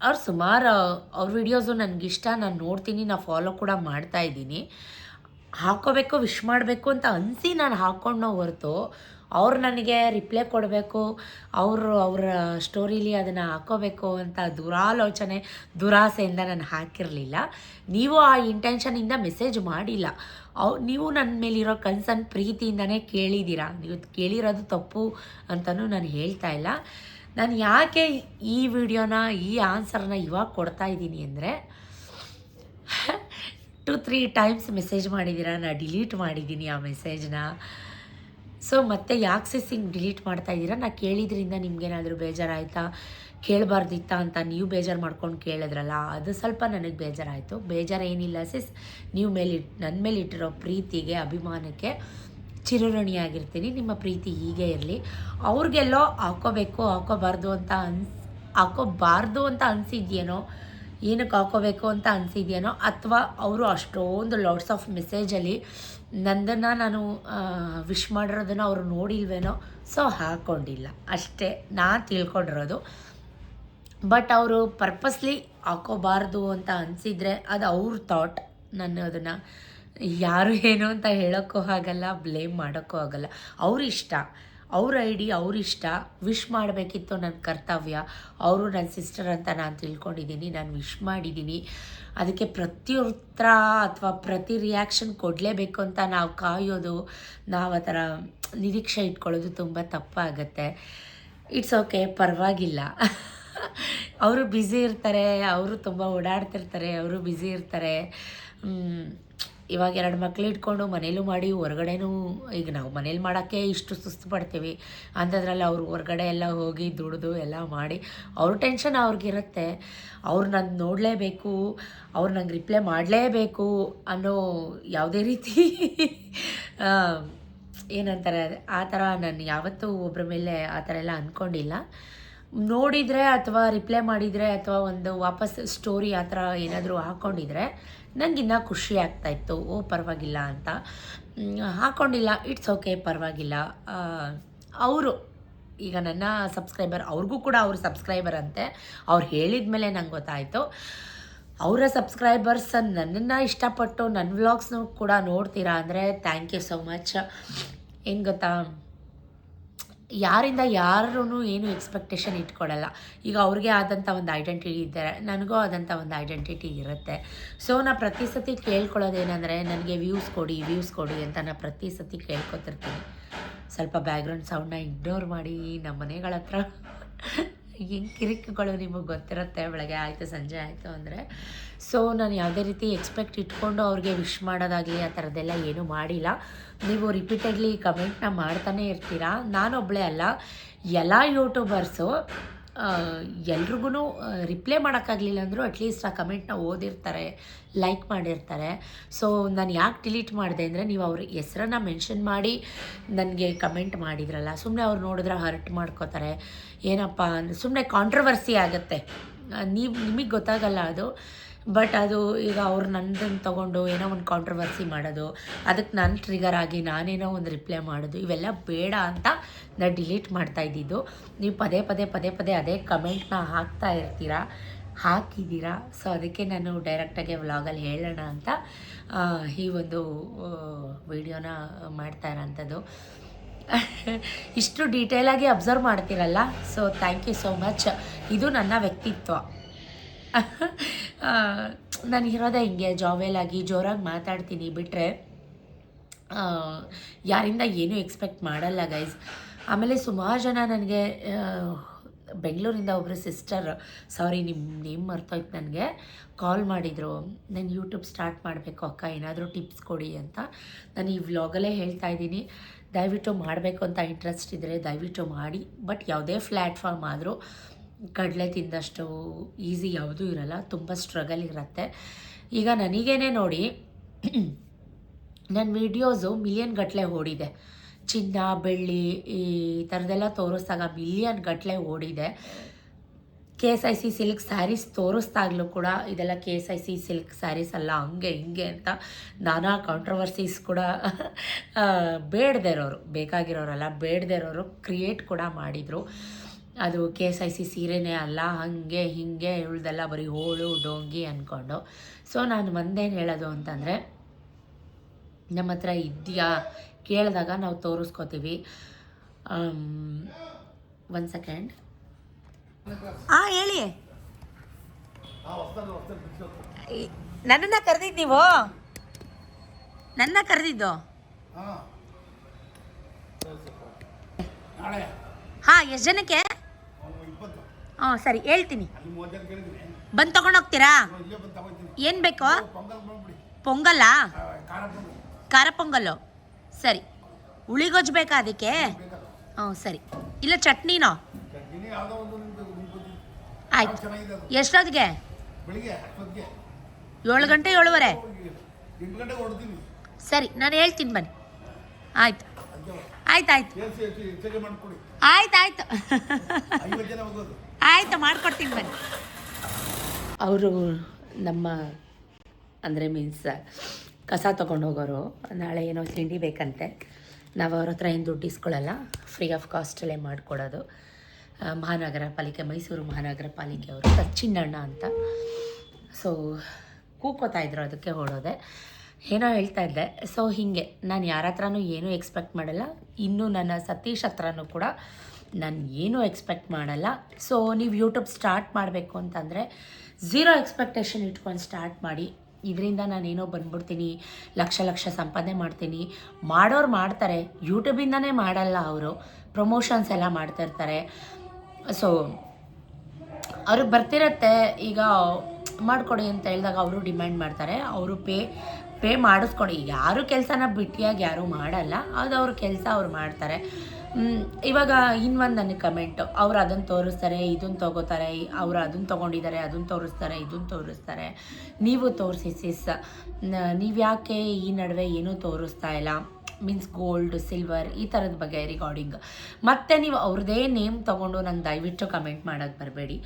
ಅವ್ರು ಸುಮಾರು, ಅವ್ರ ವಿಡಿಯೋಸು ನನಗಿಷ್ಟ, ನಾನು ನೋಡ್ತೀನಿ ನಾನು ಫಾಲೋ ಕೂಡ ಮಾಡ್ತಾ ಇದ್ದೀನಿ. ಹಾಕೋಬೇಕು ವಿಶ್ ಮಾಡಬೇಕು ಅಂತ ಅನಿಸಿ ನಾನು ಹಾಕ್ಕೊಂಡೋ ಹೊರತು ಅವ್ರು ನನಗೆ ರಿಪ್ಲೈ ಕೊಡಬೇಕು, ಅವರು ಅವರ ಸ್ಟೋರಿಲಿ ಅದನ್ನು ಹಾಕೋಬೇಕು ಅಂತ ದುರಾಲೋಚನೆ, ದುರಾಸೆಯಿಂದ ನಾನು ಹಾಕಿರಲಿಲ್ಲ. ನೀವು ಆ ಇಂಟೆನ್ಷನಿಂದ ಮೆಸೇಜ್ ಮಾಡಿಲ್ಲ. ಅವ್, ನೀವು ನನ್ನ ಮೇಲಿರೋ ಕನ್ಸರ್ನ್ ಪ್ರೀತಿಯಿಂದನೇ ಕೇಳಿದ್ದೀರಾ ನೀವು ಕೇಳಿರೋದು ತಪ್ಪು ಅಂತಲೂ ನಾನು ಹೇಳ್ತಾ ಇಲ್ಲ. ನಾನು ಯಾಕೆ ಈ ವಿಡಿಯೋನ, ಈ ಆನ್ಸರ್ನ ಇವಾಗ ಕೊಡ್ತಾ ಇದ್ದೀನಿ ಅಂದರೆ ಟು ತ್ರೀ ಟೈಮ್ಸ್ ಮೆಸೇಜ್ ಮಾಡಿದ್ದೀರಾ ನಾನು ಡಿಲೀಟ್ ಮಾಡಿದ್ದೀನಿ ಆ ಮೆಸೇಜ್ನ ಸೊ ಮತ್ತೆ ಯಾಕೆ ಸಿಸ್ ಹಿಂಗೆ ಡಿಲೀಟ್ ಮಾಡ್ತಾ ಇದ್ದೀರಾ? ನಾ ಕೇಳಿದ್ರಿಂದ ನಿಮ್ಗೇನಾದರೂ ಬೇಜಾರಾಯ್ತಾ? ಕೇಳಬಾರ್ದಿತ್ತಾ ಅಂತ ನೀವು ಬೇಜಾರು ಮಾಡ್ಕೊಂಡು ಕೇಳಿದ್ರಲ್ಲ, ಅದು ಸ್ವಲ್ಪ ನನಗೆ ಬೇಜಾರಾಯಿತು. ಬೇಜಾರು ಏನಿಲ್ಲ ಸಿಸ್ ನೀವು ಮೇಲೆ ನನ್ನ ಮೇಲೆ ಇಟ್ಟಿರೋ ಪ್ರೀತಿಗೆ, ಅಭಿಮಾನಕ್ಕೆ ಚಿರಋಣಿಯಾಗಿರ್ತೀನಿ. ನಿಮ್ಮ ಪ್ರೀತಿ ಹೀಗೆ ಇರಲಿ. ಅವ್ರಿಗೆಲ್ಲೋ ಹಾಕೋಬೇಕು, ಹಾಕೋಬಾರ್ದು ಅಂತ ಅನ್ಸ್, ಹಾಕೋಬಾರ್ದು ಅಂತ ಅನಿಸಿದ್ಯೇನೋ, ಏನಕ್ಕೆ ಹಾಕೋಬೇಕು ಅಂತ ಅನಿಸಿದ್ಯೇನೋ, ಅಥವಾ ಅವರು ಅಷ್ಟೊಂದು ಲಾಟ್ಸ್ ಆಫ್ ಮೆಸೇಜಲ್ಲಿ ನಂದನ್ನು ನಾನು ವಿಶ್ ಮಾಡಿರೋದನ್ನು ಅವರು ನೋಡಿಲ್ವೇನೋ ಸೊ ಹಾಕ್ಕೊಂಡಿಲ್ಲ ಅಷ್ಟೇ ನಾನು ತಿಳ್ಕೊಂಡಿರೋದು. ಬಟ್ ಅವರು ಪರ್ಪಸ್ಲಿ ಹಾಕೋಬಾರ್ದು ಅಂತ ಅನಿಸಿದರೆ ಅದು ಅವ್ರ ಥಾಟ್ ನಾನು ಅದನ್ನು ಯಾರು ಏನು ಅಂತ ಹೇಳೋಕ್ಕೂ ಆಗಲ್ಲ ಬ್ಲೇಮ್ ಮಾಡೋಕ್ಕೂ ಆಗಲ್ಲ. ಅವ್ರ ಇಷ್ಟ. ಅವ್ರ ಐಡಿ ಡಿ ಅವ್ರ ಇಷ್ಟ ವಿಶ್ ಮಾಡಬೇಕಿತ್ತು ನನ್ನ ಕರ್ತವ್ಯ, ಅವರು ನನ್ನ ಸಿಸ್ಟರ್ ಅಂತ ನಾನು ತಿಳ್ಕೊಂಡಿದ್ದೀನಿ, ನಾನು ವಿಶ್ ಮಾಡಿದ್ದೀನಿ. ಅದಕ್ಕೆ ಪ್ರತಿಯೊತ್ತರ ಅಥವಾ ಪ್ರತಿ ರಿಯಾಕ್ಷನ್ ಕೊಡಲೇಬೇಕು ಅಂತ ನಾವು ಕಾಯೋದು, ನಾವು ಆ ಥರ ನಿರೀಕ್ಷೆ ಇಟ್ಕೊಳ್ಳೋದು ತುಂಬ ತಪ್ಪಾಗತ್ತೆ. ಇಟ್ಸ್ ಓಕೆ ಪರವಾಗಿಲ್ಲ. ಅವರು ಬ್ಯುಸಿ ಇರ್ತಾರೆ, ಅವರು ತುಂಬ ಓಡಾಡ್ತಿರ್ತಾರೆ, ಅವರು ಬ್ಯುಸಿ ಇರ್ತಾರೆ. ಇವಾಗ ಎರಡು ಮಕ್ಳು ಇಟ್ಕೊಂಡು ಮನೇಲೂ ಮಾಡಿ ಹೊರಗಡೆನೂ ಈಗ ನಾವು ಮನೇಲಿ ಮಾಡೋಕ್ಕೆ ಇಷ್ಟು ಸುಸ್ತು ಪಡ್ತೀವಿ. ಅಂಥದ್ರಲ್ಲಿ ಅವ್ರು ಹೊರಗಡೆ ಎಲ್ಲ ಹೋಗಿ ದುಡಿದು ಎಲ್ಲ ಮಾಡಿ ಅವ್ರ ಟೆನ್ಷನ್ ಅವ್ರಿಗಿರುತ್ತೆ. ಅವ್ರು ನನ್ನ ನೋಡಲೇಬೇಕು, ಅವ್ರು ನಂಗೆ ರಿಪ್ಲೈ ಮಾಡಲೇಬೇಕು ಅನ್ನೋ ಯಾವುದೇ ರೀತಿ ಏನಂತಾರೆ, ಆ ಥರ ನಾನು ಯಾವತ್ತೂ ಒಬ್ಬರ ಮೇಲೆ ಆ ಥರ ಎಲ್ಲ ಅಂದ್ಕೊಂಡಿಲ್ಲ. ನೋಡಿದರೆ ಅಥವಾ ರಿಪ್ಲೈ ಮಾಡಿದರೆ ಅಥವಾ ಒಂದು ವಾಪಸ್ ಸ್ಟೋರಿ ಆ ಥರ ಏನಾದರೂ ಹಾಕ್ಕೊಂಡಿದ್ರೆ ನಂಗೆ ಇನ್ನೂ ಖುಷಿ ಆಗ್ತಾಯಿತ್ತು ಓ, ಪರವಾಗಿಲ್ಲ ಅಂತ. ಹಾಕೊಂಡಿಲ್ಲ. ಇಟ್ಸ್ ಓಕೆ ಪರವಾಗಿಲ್ಲ. ಅವರು, ಈಗ ನನ್ನ ಸಬ್ಸ್ಕ್ರೈಬರ್ ಅವ್ರಿಗೂ ಕೂಡ ಅವರು ಸಬ್ಸ್ಕ್ರೈಬರ್ ಅಂತೆ. ಅವ್ರು ಹೇಳಿದ ಮೇಲೆ ನಂಗೆ ಗೊತ್ತಾಯಿತು. ಅವರ ಸಬ್ಸ್ಕ್ರೈಬರ್ಸ್ ನನ್ನನ್ನು ಇಷ್ಟಪಟ್ಟು ನನ್ನ ವ್ಲಾಗ್ಸ್ನೂ ಕೂಡ ನೋಡ್ತೀರಾ ಅಂದರೆ ಥ್ಯಾಂಕ್ ಯು ಸೊ ಮಚ್ ಏನು ಗೊತ್ತಾ? ಯಾರಿಂದ ಯಾರೂ ಏನು ಎಕ್ಸ್ಪೆಕ್ಟೇಷನ್ ಇಟ್ಕೊಳ್ಳಲ್ಲ ಈಗ ಅವ್ರಿಗೆ ಆದಂಥ ಒಂದು ಐಡೆಂಟಿಟಿ ಇದ್ದಾರೆ ನನಗೂ ಆದಂಥ ಒಂದು ಐಡೆಂಟಿಟಿ ಇರುತ್ತೆ. ಸೊ ನಾ ಪ್ರತಿ ಸತಿ ಕೇಳ್ಕೊಳ್ಳೋದೇನೆಂದರೆ, ನನಗೆ ವ್ಯೂಸ್ ಕೊಡಿ ವ್ಯೂಸ್ ಕೊಡಿ ಅಂತ ನಾನು ಪ್ರತಿ ಸತಿ ಕೇಳ್ಕೊತಿರ್ತೀನಿ. ಸ್ವಲ್ಪ ಬ್ಯಾಕ್ಗ್ರೌಂಡ್ ಸೌಂಡ್ನ ಇಗ್ನೋರ್ ಮಾಡಿ ನಮ್ಮ ಮನೆಗಳ ಹತ್ರ. ಹಿಂಗೆ ಕಿರಿಕ್ಗಳು ನಿಮಗೆ ಗೊತ್ತಿರುತ್ತೆ. ಬೆಳಗ್ಗೆ ಆಯಿತು, ಸಂಜೆ ಆಯಿತು ಅಂದರೆ ಸೊ ನಾನು ಯಾವುದೇ ರೀತಿ ಎಕ್ಸ್ಪೆಕ್ಟ್ ಇಟ್ಕೊಂಡು ಅವ್ರಿಗೆ ವಿಶ್ ಮಾಡೋದಾಗಲಿ, ಆ ಥರದ್ದೆಲ್ಲ ಏನೂ ಮಾಡಿಲ್ಲ. ನೀವು ರಿಪೀಟೆಡ್ಲಿ ಕಮೆಂಟ್ನ ಮಾಡ್ತಾನೆ ಇರ್ತೀರಾ? ನಾನೊಬ್ಬಳೇ ಅಲ್ಲ. ಎಲ್ಲ ಯೂಟ್ಯೂಬರ್ಸು ಎಲ್ರಿಗೂ ರಿಪ್ಲೈ ಮಾಡೋಕ್ಕಾಗಲಿಲ್ಲ ಅಂದರೂ ಅಟ್ಲೀಸ್ಟ್ ಆ ಕಮೆಂಟ್ನ ಓದಿರ್ತಾರೆ ಲೈಕ್ ಮಾಡಿರ್ತಾರೆ. ಸೊ ನಾನು ಯಾಕೆ ಡಿಲೀಟ್ ಮಾಡಿದೆ ಅಂದರೆ, ನೀವು ಅವ್ರ ಹೆಸ್ರನ್ನ ಮೆನ್ಷನ್ ಮಾಡಿ ನನಗೆ ಕಮೆಂಟ್ ಮಾಡಿದ್ರಲ್ಲ ಸುಮ್ಮನೆ ಅವ್ರು ನೋಡಿದ್ರೆ ಹರ್ಟ್ ಮಾಡ್ಕೋತಾರೆ. ಏನಪ್ಪ ಸುಮ್ಮನೆ ಕಾಂಟ್ರವರ್ಸಿ ಆಗುತ್ತೆ. ನೀವು, ನಿಮಗೆ ಗೊತ್ತಾಗಲ್ಲ ಅದು. ಬಟ್ ಅದು ಈಗ ಅವ್ರು ನನ್ನದನ್ನು ತೊಗೊಂಡು ಏನೋ ಒಂದು ಕಾಂಟ್ರವರ್ಸಿ ಮಾಡೋದು ಅದಕ್ಕೆ ನಾನು ಟ್ರಿಗರ್ ಆಗಿ ನಾನೇನೋ ಒಂದು ರಿಪ್ಲೈ ಮಾಡೋದು, ಇವೆಲ್ಲ ಬೇಡ ಅಂತ ನಾನು ಡಿಲೀಟ್ ಮಾಡ್ತಾ ಇದ್ದಿದ್ದು. ನೀವು ಪದೇ ಪದೇ ಪದೇ ಪದೇ ಅದೇ ಕಮೆಂಟ್ನ ಹಾಕ್ತಾ ಇರ್ತೀರಾ? ಹಾಕಿದ್ದೀರಾ? ಸೊ ಅದಕ್ಕೆ ನಾನು ಡೈರೆಕ್ಟಾಗಿ ವ್ಲಾಗಲ್ಲಿ ಹೇಳೋಣ ಅಂತ ಈ ಒಂದು ವಿಡಿಯೋನ ಮಾಡ್ತಾ ಇರೋಂಥದ್ದು. ಇಷ್ಟು ಡೀಟೇಲಾಗಿ ಅಬ್ಸರ್ವ್ ಮಾಡ್ತೀರಲ್ಲ? So thank you so much ಇದು ನನ್ನ ವ್ಯಕ್ತಿತ್ವ. ನಾನು ಇರೋದೇ ಹಿಂಗೆ ಜಾವೇಲಾಗಿ ಜೋರಾಗಿ ಮಾತಾಡ್ತೀನಿ ಬಿಟ್ಟರೆ ಯಾರಿಂದ ಏನೂ ಎಕ್ಸ್ಪೆಕ್ಟ್ ಮಾಡಲ್ಲ ಗೈಸ್ ಆಮೇಲೆ ಸುಮಾರು ಜನ ನನಗೆ ಬೆಂಗಳೂರಿಂದ ಒಬ್ಬರು ಸಿಸ್ಟರ್, ಸಾರಿ ನಿಮ್ಮ ನೇಮ್ ಮರ್ತೋಯ್ತು ನನಗೆ, ಕಾಲ್ ಮಾಡಿದರು. ನಾನು ಯೂಟ್ಯೂಬ್ ಸ್ಟಾರ್ಟ್ ಮಾಡಬೇಕು ಅಕ್ಕ, ಏನಾದರೂ ಟಿಪ್ಸ್ ಕೊಡಿ ಅಂತ. ನಾನು ಈ ವ್ಲಾಗಲ್ಲೇ ಹೇಳ್ತಾ ಇದ್ದೀನಿ. ದಯವಿಟ್ಟು ಮಾಡಬೇಕು ಅಂತ ಇಂಟ್ರೆಸ್ಟ್ ಇದ್ದರೆ ದಯವಿಟ್ಟು ಮಾಡಿ. ಬಟ್ ಯಾವುದೇ ಪ್ಲ್ಯಾಟ್ಫಾರ್ಮ್ ಆದರೂ ಕಡಲೆ ತಿಂದಷ್ಟು ಈಸಿ ಯಾವುದೂ ಇರಲ್ಲ, ತುಂಬ ಸ್ಟ್ರಗಲ್ ಇರುತ್ತೆ. ಈಗ ನನಗೇನೆ ನೋಡಿ ನನ್ನ ವಿಡಿಯೋಸು ಮಿಲಿಯನ್ ಗಟ್ಟಲೆ ಓಡಿದೆ. ಚಿನ್ನ, ಬೆಳ್ಳಿ, ಈ ಥರದ್ದೆಲ್ಲ ತೋರಿಸ್ದಾಗ ಮಿಲಿಯನ್ ಗಟ್ಟಲೆ ಓಡಿದೆ. K S I C silk sarees ತೋರಿಸ್ದಾಗಲೂ ಕೂಡ ಇದೆಲ್ಲ K S I C silk sarees ಅಲ್ಲ, ಹಂಗೆ ಹಿಂಗೆ ಅಂತ ನಾನಾ ಕಾಂಟ್ರವರ್ಸೀಸ್ ಕೂಡ ಬೇಡದೇ ಇರೋರು ಬೇಕಾಗಿರೋರಲ್ಲ ಬೇಡದೇ ಇರೋರು ಕ್ರಿಯೇಟ್ ಕೂಡ ಮಾಡಿದರು. ಅದು ಕೆ ಎಸ್ ಐ ಸಿ ಸೀರೆನೇ ಅಲ್ಲ ಹಾಗೆ ಹೀಗೆ ಉಳ್ದೆಲ್ಲ ಬರೀ ಹೋಳು ಡೋಂಗಿ ಅಂದ್ಕೊಂಡು ಸೊ ನಾನು ಒಂದೇನು ಹೇಳೋದು ಅಂತಂದರೆ ನಮ್ಮ ಹತ್ರ ಇದೆಯಾ ಕೇಳಿದಾಗ ನಾವು ತೋರಿಸ್ಕೋತೀವಿ. ಒಂದು ಸೆಕೆಂಡ್. ಹಾಂ ಹೇಳಿ. ನನ್ನನ್ನು ಕರೆದಿದ್ದು ನೀವು? ನನ್ನ ಕರೆದಿದ್ದು? ಹಾಂ ಎಷ್ಟು ಜನಕ್ಕೆ? ಹಾಂ ಸರಿ ಹೇಳ್ತೀನಿ. ಬಂದು ತಗೊಂಡೋಗ್ತೀರಾ ಏನು ಬೇಕು? ಪೊಂಗಲ್ಲ ಖಾರ ಪೊಂಗಲ್ಲು ಸರಿ. ಹುಳಿಗೊಜ್ಜು ಬೇಕಾ ಅದಕ್ಕೆ? ಹ್ಞೂ ಸರಿ. ಇಲ್ಲ ಚಟ್ನಿನೋ? ಆಯ್ತು. ಎಷ್ಟೊತ್ತಿಗೆ? ಏಳು ಗಂಟೆ ಏಳುವರೆ? ಸರಿ ನಾನು ಹೇಳ್ತೀನಿ ಬನ್ನಿ. ಆಯ್ತು. ಆಯ್ತು ಆಯ್ತು ಆಯ್ತು ಆಯ್ತು ಆಯ್ತು, ಮಾಡ್ಕೊಡ್ತೀನಿ ಬನ್ನಿ. ಅವರು ನಮ್ಮ, ಅಂದರೆ ಮೀನ್ಸ್ ಕಸ ತೊಗೊಂಡು ಹೋಗೋರು ನಾಳೆ ಏನೋ ತಿಂಡಿ ಬೇಕಂತೆ. ನಾವು ಅವ್ರ ಹತ್ರ ಏನು ದುಡ್ಡು ಇಸ್ಕೊಳ್ಳಲ್ಲ ಫ್ರೀ ಆಫ್ ಕಾಸ್ಟಲ್ಲೇ ಮಾಡಿಕೊಡೋದು. ಮಹಾನಗರ ಪಾಲಿಕೆ, ಮೈಸೂರು ಮಹಾನಗರ ಪಾಲಿಕೆ ಅವರು ಅಂತ. ಸೊ ಕೂಕೋತಾ ಇದ್ರು ಅದಕ್ಕೆ ಹೊಡೋದೆ. ಏನೋ ಹೇಳ್ತಾ ಇದ್ದೆ ಸೊ ಹೀಗೆ, ನಾನು ಯಾರ ಹತ್ರನೂ ಏನೂ ಎಕ್ಸ್ಪೆಕ್ಟ್ ಮಾಡಲ್ಲ. ಇನ್ನೂ ನನ್ನ ಸತೀಶ್ ಹತ್ರನೂ ಕೂಡ ನಾನು ಏನೂ ಎಕ್ಸ್ಪೆಕ್ಟ್ ಮಾಡಲ್ಲ. ಸೊ ನೀವು ಯೂಟ್ಯೂಬ್ ಸ್ಟಾರ್ಟ್ ಮಾಡಬೇಕು ಅಂತಂದರೆ ಝೀರೋ ಎಕ್ಸ್ಪೆಕ್ಟೇಷನ್ ಇಟ್ಕೊಂಡು ಸ್ಟಾರ್ಟ್ ಮಾಡಿ. ಇದರಿಂದ ನಾನೇನೋ ಬಂದ್ಬಿಡ್ತೀನಿ, ಲಕ್ಷ ಲಕ್ಷ ಸಂಪಾದನೆ ಮಾಡ್ತೀನಿ. ಮಾಡೋರು ಮಾಡ್ತಾರೆ ಯೂಟ್ಯೂಬಿಂದನೇ ಮಾಡಲ್ಲ ಅವರು. ಪ್ರಮೋಷನ್ಸ್ ಎಲ್ಲ ಮಾಡ್ತಿರ್ತಾರೆ ಸೊ ಅವ್ರಿಗೆ ಬರ್ತಿರತ್ತೆ. ಈಗ ಮಾಡಿಕೊಡಿ ಅಂತ ಹೇಳಿದಾಗ ಅವರು ಡಿಮ್ಯಾಂಡ್ ಮಾಡ್ತಾರೆ. ಅವರು ಪೇ ಪೇ ಮಾಡಿಸ್ಕೊಡಿ. ಯಾರು ಕೆಲಸನ ಬಿಟ್ಟಿಯಾಗಿ ಯಾರೂ ಮಾಡಲ್ಲ. ಅದು ಅವ್ರ ಕೆಲಸ ಅವ್ರು ಮಾಡ್ತಾರೆ. ಇವಾಗ ಇನ್ನೊಂದು ನನಗೆ ಕಮೆಂಟು ಅವ್ರು ಅದನ್ನು ತೋರಿಸ್ತಾರೆ, ಇದನ್ನು ತೊಗೋತಾರೆ, ಅವ್ರು ಅದನ್ನು ತೊಗೊಂಡಿದ್ದಾರೆ, ಅದನ್ನು ತೋರಿಸ್ತಾರೆ, ಇದನ್ನು ತೋರಿಸ್ತಾರೆ. ನೀವು ತೋರಿಸಿ ಸಿಸ್ ನೀವು ಯಾಕೆ ಈ ನಡುವೆ ಏನೂ ತೋರಿಸ್ತಾ ಇಲ್ಲ? ಮೀನ್ಸ್ ಗೋಲ್ಡ್, ಸಿಲ್ವರ್ ಈ ಥರದ ಬಗ್ಗೆ ರಿಕಾರ್ಡಿಂಗ್ ಮತ್ತು ನೀವು ಅವ್ರದ್ದೇ ನೇಮ್ ತೊಗೊಂಡು ನಂಗೆ ದಯವಿಟ್ಟು ಕಮೆಂಟ್ ಮಾಡೋಕ್ಕೆ ಬರಬೇಡಿ.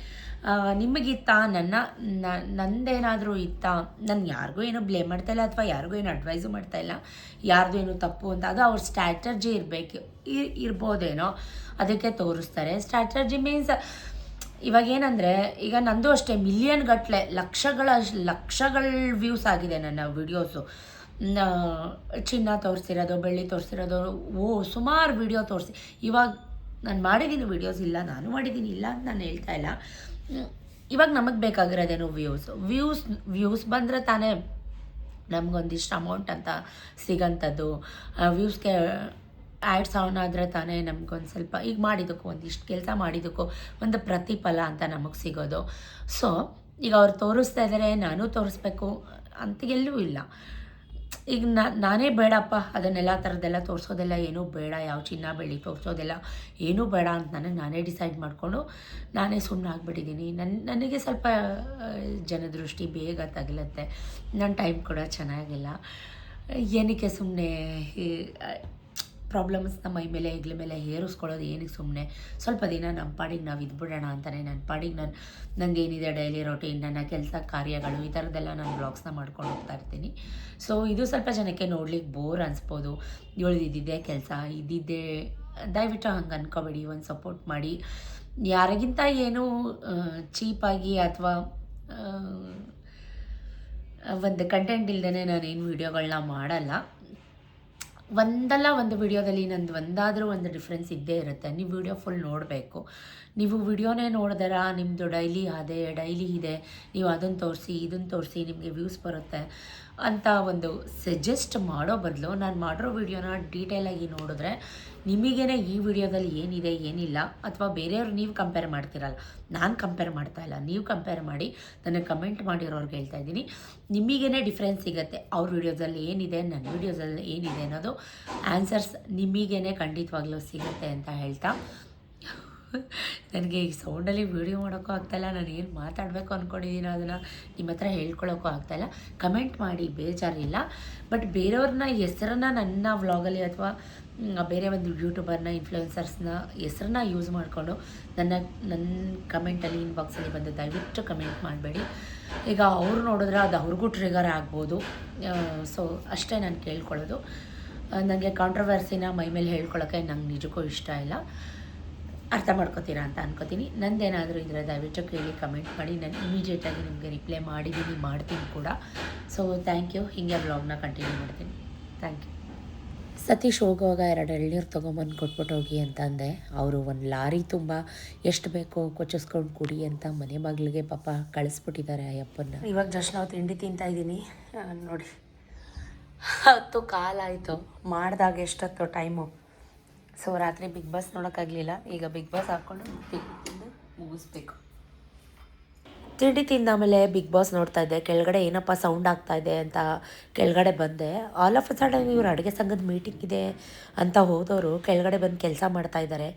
ನಿಮಗಿತ್ತ ನನ್ನ ನಂದೇನಾದರೂ ಇತ್ತ, ನಾನು ಯಾರಿಗೂ ಏನೂ ಬ್ಲೇಮ್ ಮಾಡ್ತಾ ಇಲ್ಲ ಅಥವಾ ಯಾರಿಗೂ ಏನು ಅಡ್ವೈಸು ಮಾಡ್ತಾ ಇಲ್ಲ, ಯಾರ್ದು ಏನು ತಪ್ಪು ಅಂತ, ಅದು ಅವ್ರ ಸ್ಟ್ರಾಟರ್ಜಿ ಇರಬೇಕು ಇರ್ಬೋದೇನೋ ಅದಕ್ಕೆ ತೋರಿಸ್ತಾರೆ. ಸ್ಟ್ರಾಟರ್ಜಿ ಮೀನ್ಸ್ ಇವಾಗ ಏನಂದರೆ, ಈಗ ನಂದು ಅಷ್ಟೇ ಮಿಲಿಯನ್ ಗಟ್ಟಲೆ ಲಕ್ಷಗಳ ಲಕ್ಷಗಳ ವ್ಯೂಸ್ ಆಗಿದೆ ನನ್ನ ವಿಡಿಯೋಸು ಚಿನ್ನ ತೋರಿಸಿರೋದು, ಬೆಳ್ಳಿ ತೋರಿಸಿರೋದು, ಓ, ಸುಮಾರು ವಿಡಿಯೋ ತೋರಿಸಿ. ಇವಾಗ ನಾನು ಮಾಡಿದ್ದೀನಿ ವಿಡಿಯೋಸ್ ಇಲ್ಲ, ನಾನು ಮಾಡಿದ್ದೀನಿ ಇಲ್ಲ ಅಂತ ನಾನು ಹೇಳ್ತಾ ಇಲ್ಲ. ಇವಾಗ ನಮಗೆ ಬೇಕಾಗಿರೋದೇನು ವ್ಯೂಸ್ ವ್ಯೂಸ್ ವ್ಯೂಸ್ ಬಂದರೆ ತಾನೇ ನಮಗೊಂದಿಷ್ಟು ಅಮೌಂಟ್ ಅಂತ ಸಿಗೋಂಥದ್ದು ವ್ಯೂಸ್ಗೆ ಆ್ಯಡ್ಸ್ ಆನ್ ಆದರೆ ತಾನೇ ನಮಗೊಂದು ಸ್ವಲ್ಪ, ಈಗ ಮಾಡಿದ್ದಕ್ಕೂ ಒಂದಿಷ್ಟು ಕೆಲಸ ಮಾಡಿದ್ದಕ್ಕೂ ಒಂದು ಪ್ರತಿಫಲ ಅಂತ ನಮಗೆ ಸಿಗೋದು. ಸೊ ಈಗ ಅವ್ರು ತೋರಿಸ್ತಾ ಇದ್ದಾರೆ ನಾನು ತೋರಿಸ್ಬೇಕು ಅಂತ ಎಲ್ಲೂ ಇಲ್ಲ. ಈಗ ನಾನೇ ಬೇಡಪ್ಪ. ಅದನ್ನೆಲ್ಲ ಥರದ್ದೆಲ್ಲ ತೋರಿಸೋದೆಲ್ಲ ಏನೂ ಬೇಡ. ಯಾವ ಚಿನ್ನ ಬೆಳ್ಳಿ ತೋರಿಸೋದೆಲ್ಲ ಏನೂ ಬೇಡ ಅಂತ ನಾನು, ನಾನೇ ಡಿಸೈಡ್ ಮಾಡಿಕೊಂಡು ನಾನೇ ಸುಮ್ಮನೆ ಆಗಿಬಿಟ್ಟಿದ್ದೀನಿ ನನ್ನ ನನಗೆ ಸ್ವಲ್ಪ ಜನದೃಷ್ಟಿ ಬೇಗ ತಗಲತ್ತೆ. ನನ್ನ ಟೈಮ್ ಕೂಡ ಚೆನ್ನಾಗಿಲ್ಲ. ಏನಕ್ಕೆ ಸುಮ್ಮನೆ ಪ್ರಾಬ್ಲಮ್ಸ್ನ ಮೈ ಮೇಲೆ ಹೆಗ್ಲ ಮೇಲೆ ಹೇರಿಸ್ಕೊಳ್ಳೋದು ಏನಕ್ಕೆ ಸುಮ್ಮನೆ ಸ್ವಲ್ಪ ದಿನ ನಮ್ಮ ಪಾಡಿಗೆ ನಾವು ಇದ್ಬಿಡೋಣ ಅಂತಲೇ ನನ್ನ ಪಾಡಿಗೆ ನಾನು ನನಗೆ ಏನಿದೆ ಡೈಲಿ ರೊಟೀನ್ ನನ್ನ ಕೆಲಸ, ಕಾರ್ಯಗಳು ಈ ಥರದ್ದೆಲ್ಲ ನಾನು ಬ್ಲಾಗ್ಸ್ನ ಮಾಡ್ಕೊಂಡು ಹೋಗ್ತಾ ಇರ್ತೀನಿ. ಸೊ ಇದು ಸ್ವಲ್ಪ ಜನಕ್ಕೆ ನೋಡ್ಲಿಕ್ಕೆ ಬೋರ್ ಅನಿಸ್ಬೋದು. ಇವಳ್ದು ಇದ್ದಿದ್ದೇ ಕೆಲಸ, ಇದ್ದಿದ್ದೇ, ದಯವಿಟ್ಟು ಹಂಗೆ ಅನ್ಕೋಬೇಡಿ, ಒಂದು ಸಪೋರ್ಟ್ ಮಾಡಿ. ಯಾರಿಗಿಂತ ಏನೂ ಚೀಪಾಗಿ ಅಥವಾ ಒಂದು ಕಂಟೆಂಟ್ ಇಲ್ಲದೇ ನಾನೇನು ವೀಡಿಯೋಗಳನ್ನ ಮಾಡಲ್ಲ. ಒಂದಲ್ಲ ಒಂದು ವಿಡಿಯೋದಲ್ಲಿ ನಂದು ಒಂದಾದರೂ ಒಂದು ಡಿಫ್ರೆನ್ಸ್ ಇದ್ದೇ ಇರುತ್ತೆ. ನೀವು ವಿಡಿಯೋ ಫುಲ್ ನೋಡಬೇಕು. ನೀವು ವಿಡಿಯೋನೇ ನೋಡಿದಾರ ನಿಮ್ಮದು ಡೈಲಿ ಅದೇ ಡೈಲಿ ಇದೆ, ನೀವು ಅದನ್ನು ತೋರಿಸಿ ಇದನ್ನು ತೋರಿಸಿ ನಿಮಗೆ ವ್ಯೂಸ್ ಬರುತ್ತೆ ಅಂತ ಒಂದು ಸಜೆಸ್ಟ್ ಮಾಡೋ ಬದಲು ನಾನು ಮಾಡಿರೋ ವಿಡಿಯೋನ ಡೀಟೇಲಾಗಿ ನೋಡಿದ್ರೆ ನಿಮಗೇನೆ ಈ ವಿಡಿಯೋದಲ್ಲಿ ಏನಿದೆ, ಏನಿಲ್ಲ, ಅಥವಾ ಬೇರೆಯವ್ರು ನೀವು ಕಂಪೇರ್ ಮಾಡ್ತಿರಲ್ಲ. ನಾನು ಕಂಪೇರ್ ಮಾಡ್ತಾ ಇಲ್ಲ. ನೀವು ಕಂಪೇರ್ ಮಾಡಿ ನನಗೆ ಕಮೆಂಟ್ ಮಾಡಿರೋರ್ಗೆ ಹೇಳ್ತಾ ಇದ್ದೀನಿ. ನಿಮಗೇನೆ ಡಿಫ್ರೆನ್ಸ್ ಸಿಗುತ್ತೆ. ಅವ್ರ ವಿಡಿಯೋದಲ್ಲಿ ಏನಿದೆ ನನ್ನ ವಿಡಿಯೋದಲ್ಲಿ ಏನಿದೆ ಅನ್ನೋದು ಆನ್ಸರ್ಸ್ ನಿಮಗೇನೆ ಖಂಡಿತವಾಗ್ಲೂ ಸಿಗುತ್ತೆ ಅಂತ ಹೇಳ್ತಾ. ನನಗೆ ಈ ಸೌಂಡಲ್ಲಿ ವೀಡಿಯೋ ಮಾಡೋಕ್ಕೂ ಆಗ್ತಾಯಿಲ್ಲ ನಾನು ಏನು ಮಾತಾಡಬೇಕು ಅಂದ್ಕೊಂಡಿದ್ದೀನಿ ಅದನ್ನು ನಿಮ್ಮ ಹತ್ರ ಹೇಳ್ಕೊಳ್ಳೋಕ್ಕೂ ಆಗ್ತಾಯಿಲ್ಲ ಕಮೆಂಟ್ ಮಾಡಿ, ಬೇಜಾರಿಲ್ಲ. ಬಟ್ ಬೇರೆಯವ್ರನ್ನ, ಹೆಸರನ್ನ ನನ್ನ ವ್ಲಾಗಲ್ಲಿ ಅಥವಾ ಬೇರೆ ಒಂದು ಯೂಟ್ಯೂಬರ್ನ ಇನ್ಫ್ಲೂಯೆನ್ಸರ್ಸ್ನ ಹೆಸರನ್ನ ಯೂಸ್ ಮಾಡಿಕೊಂಡು ನನ್ನ ನನ್ನ ಕಮೆಂಟಲ್ಲಿ ಇನ್ಬಾಕ್ಸಲ್ಲಿ ಬಂದು ದಯವಿಟ್ಟು ಕಮೆಂಟ್ ಮಾಡಬೇಡಿ. ಈಗ ಅವ್ರು ನೋಡಿದ್ರೆ ಅದು ಅವ್ರಿಗೂ ಟ್ರಿಗರ್ ಆಗ್ಬೋದು. ಸೊ ಅಷ್ಟೇ ನಾನು ಕೇಳ್ಕೊಳ್ಳೋದು. ನನಗೆ ಕಾಂಟ್ರವರ್ಸಿನ ಮೈ ಮೇಲೆ ಹೇಳ್ಕೊಳ್ಳೋಕ್ಕೆ ನಂಗೆ ನಿಜಕ್ಕೂ ಇಷ್ಟ ಇಲ್ಲ. ಅರ್ಥ ಮಾಡ್ಕೋತೀರಾ ಅಂತ ಅನ್ಕೋತೀನಿ. ನಂದೇನಾದರೂ ಇದ್ರೆ ದಯವಿಟ್ಟು ಕೇಳಿ ಕಮೆಂಟ್ ಮಾಡಿ. ನಾನು ಇಮಿಡಿಯೇಟಾಗಿ ನಿಮಗೆ ರಿಪ್ಲೈ ಮಾಡಿದ್ದೀನಿ, ಮಾಡ್ತೀನಿ ಕೂಡ. ಸೊ ಥ್ಯಾಂಕ್ ಯು ಹೀಗೆ ಬ್ಲಾಗ್ನ ಕಂಟಿನ್ಯೂ ಮಾಡ್ತೀನಿ. ಥ್ಯಾಂಕ್ ಯು ಸತೀಶ್ ಹೋಗುವಾಗ ಎರಡು ಎಳ್ನೀರು ತೊಗೊಂಬಂದು ಕೊಟ್ಬಿಟ್ಟು ಹೋಗಿ ಅಂತ ಅಂದೆ. ಅವರು ಒಂದು ಲಾರಿ ತುಂಬ ಎಷ್ಟು ಬೇಕೋ ಕೊಚ್ಚಿಸ್ಕೊಂಡು ಕುಡಿ ಅಂತ ಮನೆ ಬಾಗಿಲಿಗೆ ಪಾಪ ಕಳಿಸ್ಬಿಟ್ಟಿದ್ದಾರೆ ಅಯ್ಯಪ್ಪನ ಇವಾಗ ಜಸ್ಟ್ ನಾವು ತಿಂಡಿ ತಿಂತಾ ಇದ್ದೀನಿ. ನೋಡಿ. ಹತ್ತು ಕಾಲಾಯಿತು ಮಾಡಿದಾಗ ಎಷ್ಟೊತ್ತು ಟೈಮು. ಸೊ, ರಾತ್ರಿ ಬಿಗ್ ಬಾಸ್ ನೋಡೋಕ್ಕಾಗಲಿಲ್ಲ. ಈಗ ಬಿಗ್ ಬಾಸ್ ಹಾಕ್ಕೊಂಡು ಮುಗಿಸ್ಬೇಕು. ತಿಂಡಿ ತಿಂದಾಮೇಲೆ ಬಿಗ್ ಬಾಸ್ ನೋಡ್ತಾ ಇದ್ದೆ. ಕೆಳಗಡೆ ಏನಪ್ಪ ಸೌಂಡ್ ಆಗ್ತಾ ಇದೆ ಅಂತ ಕೆಳಗಡೆ ಬಂದೆ. ಆಲ್ ಆಫ್ ಅ ಸಡನ್ ಇವ್ರು ಅಡುಗೆ ಸಂಘದ ಮೀಟಿಂಗ್ ಇದೆ ಅಂತ ಹೋದವರು ಕೆಳಗಡೆ ಬಂದು ಕೆಲಸ ಮಾಡ್ತಾ ಇದ್ದಾರೆ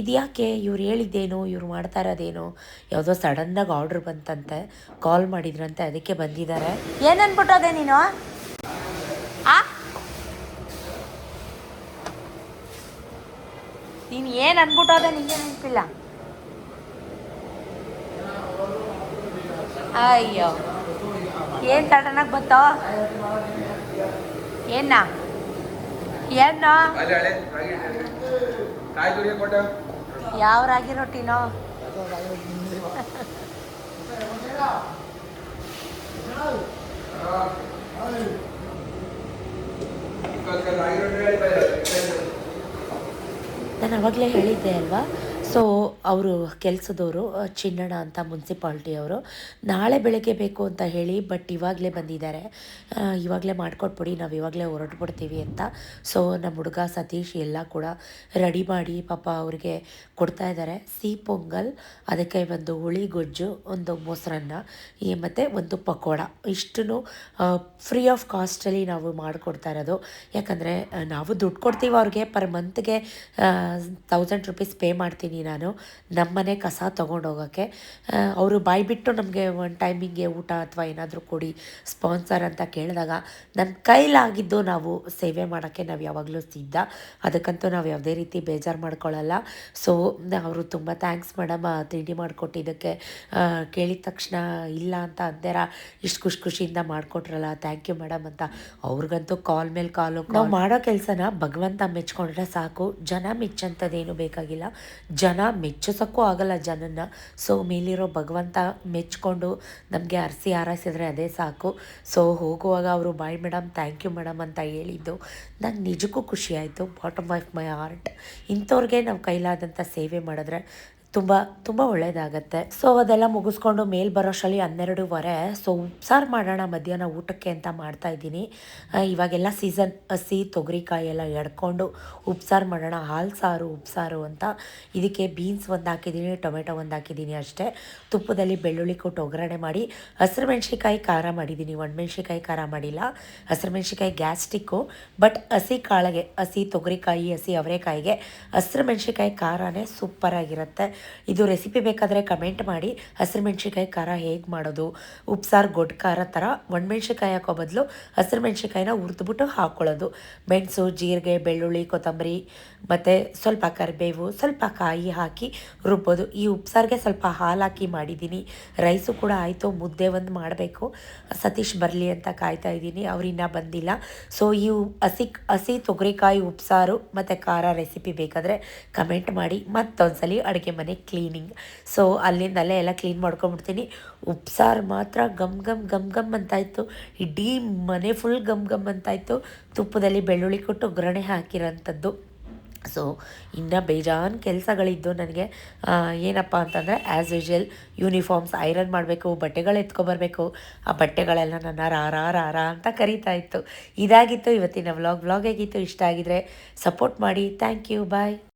ಇದ್ಯಾಕೆ ಇವ್ರು ಹೇಳಿದ್ದೇನು, ಇವ್ರು ಮಾಡ್ತಾ ಇರೋದೇನು? ಯಾವುದೋ ಸಡನ್ನಾಗಿ ಆರ್ಡ್ರ್ ಬಂತಂತೆ. ಕಾಲ್ ಮಾಡಿದ್ರಂತೆ, ಅದಕ್ಕೆ ಬಂದಿದ್ದಾರೆ ಏನನ್ಬಿಟ್ಟೋದೆ ನೀನು? ನೀನು ಏನು ಅನ್ಬಿಟ್ಟೋದೆ ನಿಂಗೆ ನೆನಪಿಲ್ಲ? ಅಯ್ಯೋ. ಏನು ತಡನಾಗ ಬತ್ತೋ ಏನ ಏನ ಯಾವ ರಾಗಿ ರೊಟ್ಟಿನೋ? ನಾನು ಅವಾಗಲೇ ಹೇಳಿದ್ದೆ ಅಲ್ವಾ? ಸೊ ಅವರು ಕೆಲಸದವರು ಚಿನ್ನಣ ಅಂತ ಮುನ್ಸಿಪಾಲ್ಟಿಯವರು ನಾಳೆ ಬೆಳಗ್ಗೆ ಬೇಕು ಅಂತ ಹೇಳಿ ಬಟ್ ಇವಾಗಲೇ ಬಂದಿದ್ದಾರೆ. ಇವಾಗಲೇ ಮಾಡಿಕೊಟ್ಬಿಡಿ, ನಾವು ಇವಾಗಲೇ ಹೊರಟ್ಬಿಡ್ತೀವಿ ಅಂತ. ಸೊ ನಮ್ಮ ಹುಡುಗ ಸತೀಶ್ ಎಲ್ಲ ಕೂಡ ರೆಡಿ ಮಾಡಿ ಪಾಪ ಅವ್ರಿಗೆ ಕೊಡ್ತಾ ಇದ್ದಾರೆ. ಸಿಹಿ ಪೊಂಗಲ್, ಅದಕ್ಕೆ ಒಂದು ಹುಳಿ ಗೊಜ್ಜು, ಒಂದು ಮೊಸರನ್ನ ಮತ್ತು ಒಂದು ಪಕೋಡ. ಇಷ್ಟನ್ನು ಫ್ರೀ ಆಫ್ ಕಾಸ್ಟಲ್ಲಿ ನಾವು ಮಾಡಿಕೊಡ್ತಾ ಇರೋದು. ಯಾಕಂದರೆ ನಾವು ದುಡ್ಡು ಕೊಡ್ತೀವಿ ಅವ್ರಿಗೆ ಪರ್ ಮಂತ್ಗೆ ತೌಸಂಡ್ ರುಪೀಸ್ ಪೇ ಮಾಡ್ತೀನಿ ನಾನು ನಮ್ಮನೆ ಕಸ ತೊಗೊಂಡೋಗೋಕ್ಕೆ ಅವರು ಬಾಯ್ಬಿಟ್ಟು ನಮಗೆ ಒಂದು ಟೈಮಿಂಗೆ ಊಟ ಅಥವಾ ಏನಾದರೂ ಕೊಡಿ ಸ್ಪಾನ್ಸರ್ ಅಂತ ಕೇಳಿದಾಗ ನನ್ನ ಕೈಲಾಗಿದ್ದು ನಾವು ಸೇವೆ ಮಾಡೋಕ್ಕೆ ನಾವು ಯಾವಾಗಲೂ ಸಿದ್ಧ. ಅದಕ್ಕಂತೂ ನಾವು ಯಾವುದೇ ರೀತಿ ಬೇಜಾರು ಮಾಡ್ಕೊಳ್ಳಲ್ಲ ಸೊ ಅವರು ತುಂಬ ಥ್ಯಾಂಕ್ಸ್ ಮೇಡಮ್ ತಿಂಡಿ ಮಾಡಿಕೊಟ್ಟಿದ್ದಕ್ಕೆ ಕೇಳಿದ ತಕ್ಷಣ ಇಲ್ಲ ಅಂತ ಅಂದೇರ ಇಷ್ಟು ಖುಷಿ ಖುಷಿಯಿಂದ ಮಾಡಿಕೊಟ್ರಲ್ಲ ಥ್ಯಾಂಕ್ ಯು ಮೇಡಮ್ ಅಂತ. ಅವ್ರಿಗಂತೂ ಕಾಲ್ ಮೇಲೆ ಕಾಲು ನಾವು ಮಾಡೋ ಕೆಲಸನ ಭಗವಂತ ಮೆಚ್ಕೊಂಡ್ರೆ ಸಾಕು. ಜನ ಮೆಚ್ಚಂಥದ್ದೇನು ಬೇಕಾಗಿಲ್ಲ. ಜನ ಮೆಚ್ಚ ಮೆಚ್ಚಿಸೋಕ್ಕೂ ಆಗಲ್ಲ ಜನನ್ನ. ಸೊ ಮೇಲಿರೋ ಭಗವಂತ ಮೆಚ್ಚಿಕೊಂಡು ನಮಗೆ ಅರಸಿ ಹಾರೈಸಿದ್ರೆ ಅದೇ ಸಾಕು. ಸೊ ಹೋಗುವಾಗ ಅವರು, bye madam thank you madam ಅಂತ ಹೇಳಿದ್ದು ನಂಗೆ ನಿಜಕ್ಕೂ ಖುಷಿಯಾಯಿತು ಬಾಟಮ್ ಆಫ್ ಮೈ ಹಾರ್ಟ್ ಇಂಥವ್ರಿಗೆ ನಾವು ಕೈಲಾದಂಥ ಸೇವೆ ಮಾಡಿದ್ರೆ ತುಂಬ ತುಂಬ ಒಳ್ಳೆಯದಾಗತ್ತೆ ಸೊ ಅದೆಲ್ಲ ಮುಗಿಸ್ಕೊಂಡು ಮೇಲ್ ಬರೋಷ್ಟರಲ್ಲಿ ಹನ್ನೆರಡೂವರೆ. ಸೊ ಉಪ್ಸಾರು ಮಾಡೋಣ, ಮಧ್ಯಾಹ್ನ ಊಟಕ್ಕೆ ಅಂತ ಮಾಡ್ತಾ ಇದ್ದೀನಿ. ಇವಾಗೆಲ್ಲ ಸೀಸನ್ ಹಸಿ, ತೊಗರಿಕಾಯಿ ಎಲ್ಲ ಎಡ್ಕೊಂಡು ಉಪ್ಸಾರು ಮಾಡೋಣ, ಹಾಲು ಸಾರು, ಉಪ್ಸಾರು ಅಂತ. ಇದಕ್ಕೆ ಬೀನ್ಸ್ ಒಂದು ಹಾಕಿದ್ದೀನಿ, ಟೊಮೆಟೊ ಒಂದು ಹಾಕಿದ್ದೀನಿ ಅಷ್ಟೇ. ತುಪ್ಪದಲ್ಲಿ ಬೆಳ್ಳುಳ್ಳಿ ಕೊಟ್ಟು ಒಗ್ಗರಣೆ ಮಾಡಿ, ಹಸಿರು ಮೆಣಸಿಕಾಯಿ ಖಾರ ಮಾಡಿದ್ದೀನಿ. ಒಣಮೆಣ್ಸಿಕಾಯಿ ಖಾರ ಮಾಡಿಲ್ಲ. ಹಸಿರು ಮೆಣಸಿಕಾಯಿ ಗ್ಯಾಸ್ಟಿಕ್ಕು. ಬಟ್ ಹಸಿ ಕಾಳಿಗೆ, ಹಸಿ ತೊಗರಿಕಾಯಿ, ಹಸಿ ಅವರೆಕಾಯಿಗೆ ಹಸಿರು ಮೆಣಸಿಕಾಯಿ ಖಾರನೇ ಸೂಪರಾಗಿರುತ್ತೆ. ಇದು ರೆಸಿಪಿ ಬೇಕಾದರೆ ಕಮೆಂಟ್ ಮಾಡಿ. ಹಸಿರು ಮೆಣಸಿಕಾಯಿ ಖಾರ ಹೇಗೆ ಮಾಡೋದು? ಉಪ್ಸಾರು ಗೊಡ್ಡು ಖಾರ ಥರ ಒಣಮೆಣ್ಸಿಕಾಯಿ ಹಾಕೋ ಬದಲು ಹಸಿರು ಮೆಣಸಿಕಾಯಿನ ಹುರಿದ್ಬಿಟ್ಟು ಹಾಕ್ಕೊಳ್ಳೋದು ಮೆಣಸು, ಜೀರಿಗೆ, ಬೆಳ್ಳುಳ್ಳಿ, ಕೊತ್ತಂಬರಿ ಮತ್ತು ಸ್ವಲ್ಪ ಕರಿಬೇವು, ಸ್ವಲ್ಪ ಕಾಯಿ ಹಾಕಿ ರುಬ್ಬೋದು. ಈ ಉಪ್ಸಾರಿಗೆ ಸ್ವಲ್ಪ ಹಾಲು ಹಾಕಿ ಮಾಡಿದ್ದೀನಿ. ರೈಸು ಕೂಡ ಆಯಿತು, ಮುದ್ದೆ ಒಂದು ಮಾಡಬೇಕು. ಸತೀಶ್ ಬರಲಿ ಅಂತ ಕಾಯ್ತಾ ಇದ್ದೀನಿ ಅವರಿನ್ನ ಬಂದಿಲ್ಲ. ಸೊ ಈ ಹಸಿ ಹಸಿ ತೊಗರಿಕಾಯಿ ಉಪ್ಸಾರು ಮತ್ತು ಖಾರ ರೆಸಿಪಿ ಬೇಕಾದರೆ ಕಮೆಂಟ್ ಮಾಡಿ. ಮತ್ತೊಂದ್ಸಲಿ ಅಡುಗೆ ಮನೆ ಕ್ಲೀನಿಂಗ್ ಸೊ ಅಲ್ಲಿಂದ ಅಲ್ಲೇ ಎಲ್ಲ ಕ್ಲೀನ್ ಮಾಡ್ಕೊಂಬಿಡ್ತೀನಿ ಉಪ್ಸಾರು ಮಾತ್ರ ಗಮ್ ಗಮ್ ಗಮ್ ಗಮ್ ಅಂತಾಯಿತು. ಇಡೀ ಮನೆ ಫುಲ್ ಗಮ್ ಗಮ್ ಅಂತಾಯಿತು. ತುಪ್ಪದಲ್ಲಿ ಬೆಳ್ಳುಳ್ಳಿ ಕೊಟ್ಟು ಒಗ್ಗರಣೆ ಹಾಕಿರೋಂಥದ್ದು. ಸೊ ಇನ್ನು ಬೇಜಾನ್ ಕೆಲಸಗಳಿದ್ದು ನನಗೆ. ಏನಪ್ಪ ಅಂತಂದರೆ ಆ್ಯಸ್ ಯೂಶ್ವಲ್ ಯೂನಿಫಾರ್ಮ್ಸ್ ಐರನ್ ಮಾಡಬೇಕು, ಬಟ್ಟೆಗಳು ಎತ್ಕೊಬರ್ಬೇಕು. ಆ ಬಟ್ಟೆಗಳೆಲ್ಲ ನನ್ನ ರಾರ ರಾರ ಅಂತ ಕರೀತಾ ಇತ್ತು. ಇದಾಗಿತ್ತು ಇವತ್ತಿನ ವ್ಲಾಗ್ ವ್ಲಾಗ್ ಆಗಿತ್ತು ಇಷ್ಟ ಆಗಿದ್ರೆ ಸಪೋರ್ಟ್ ಮಾಡಿ. Thank you bye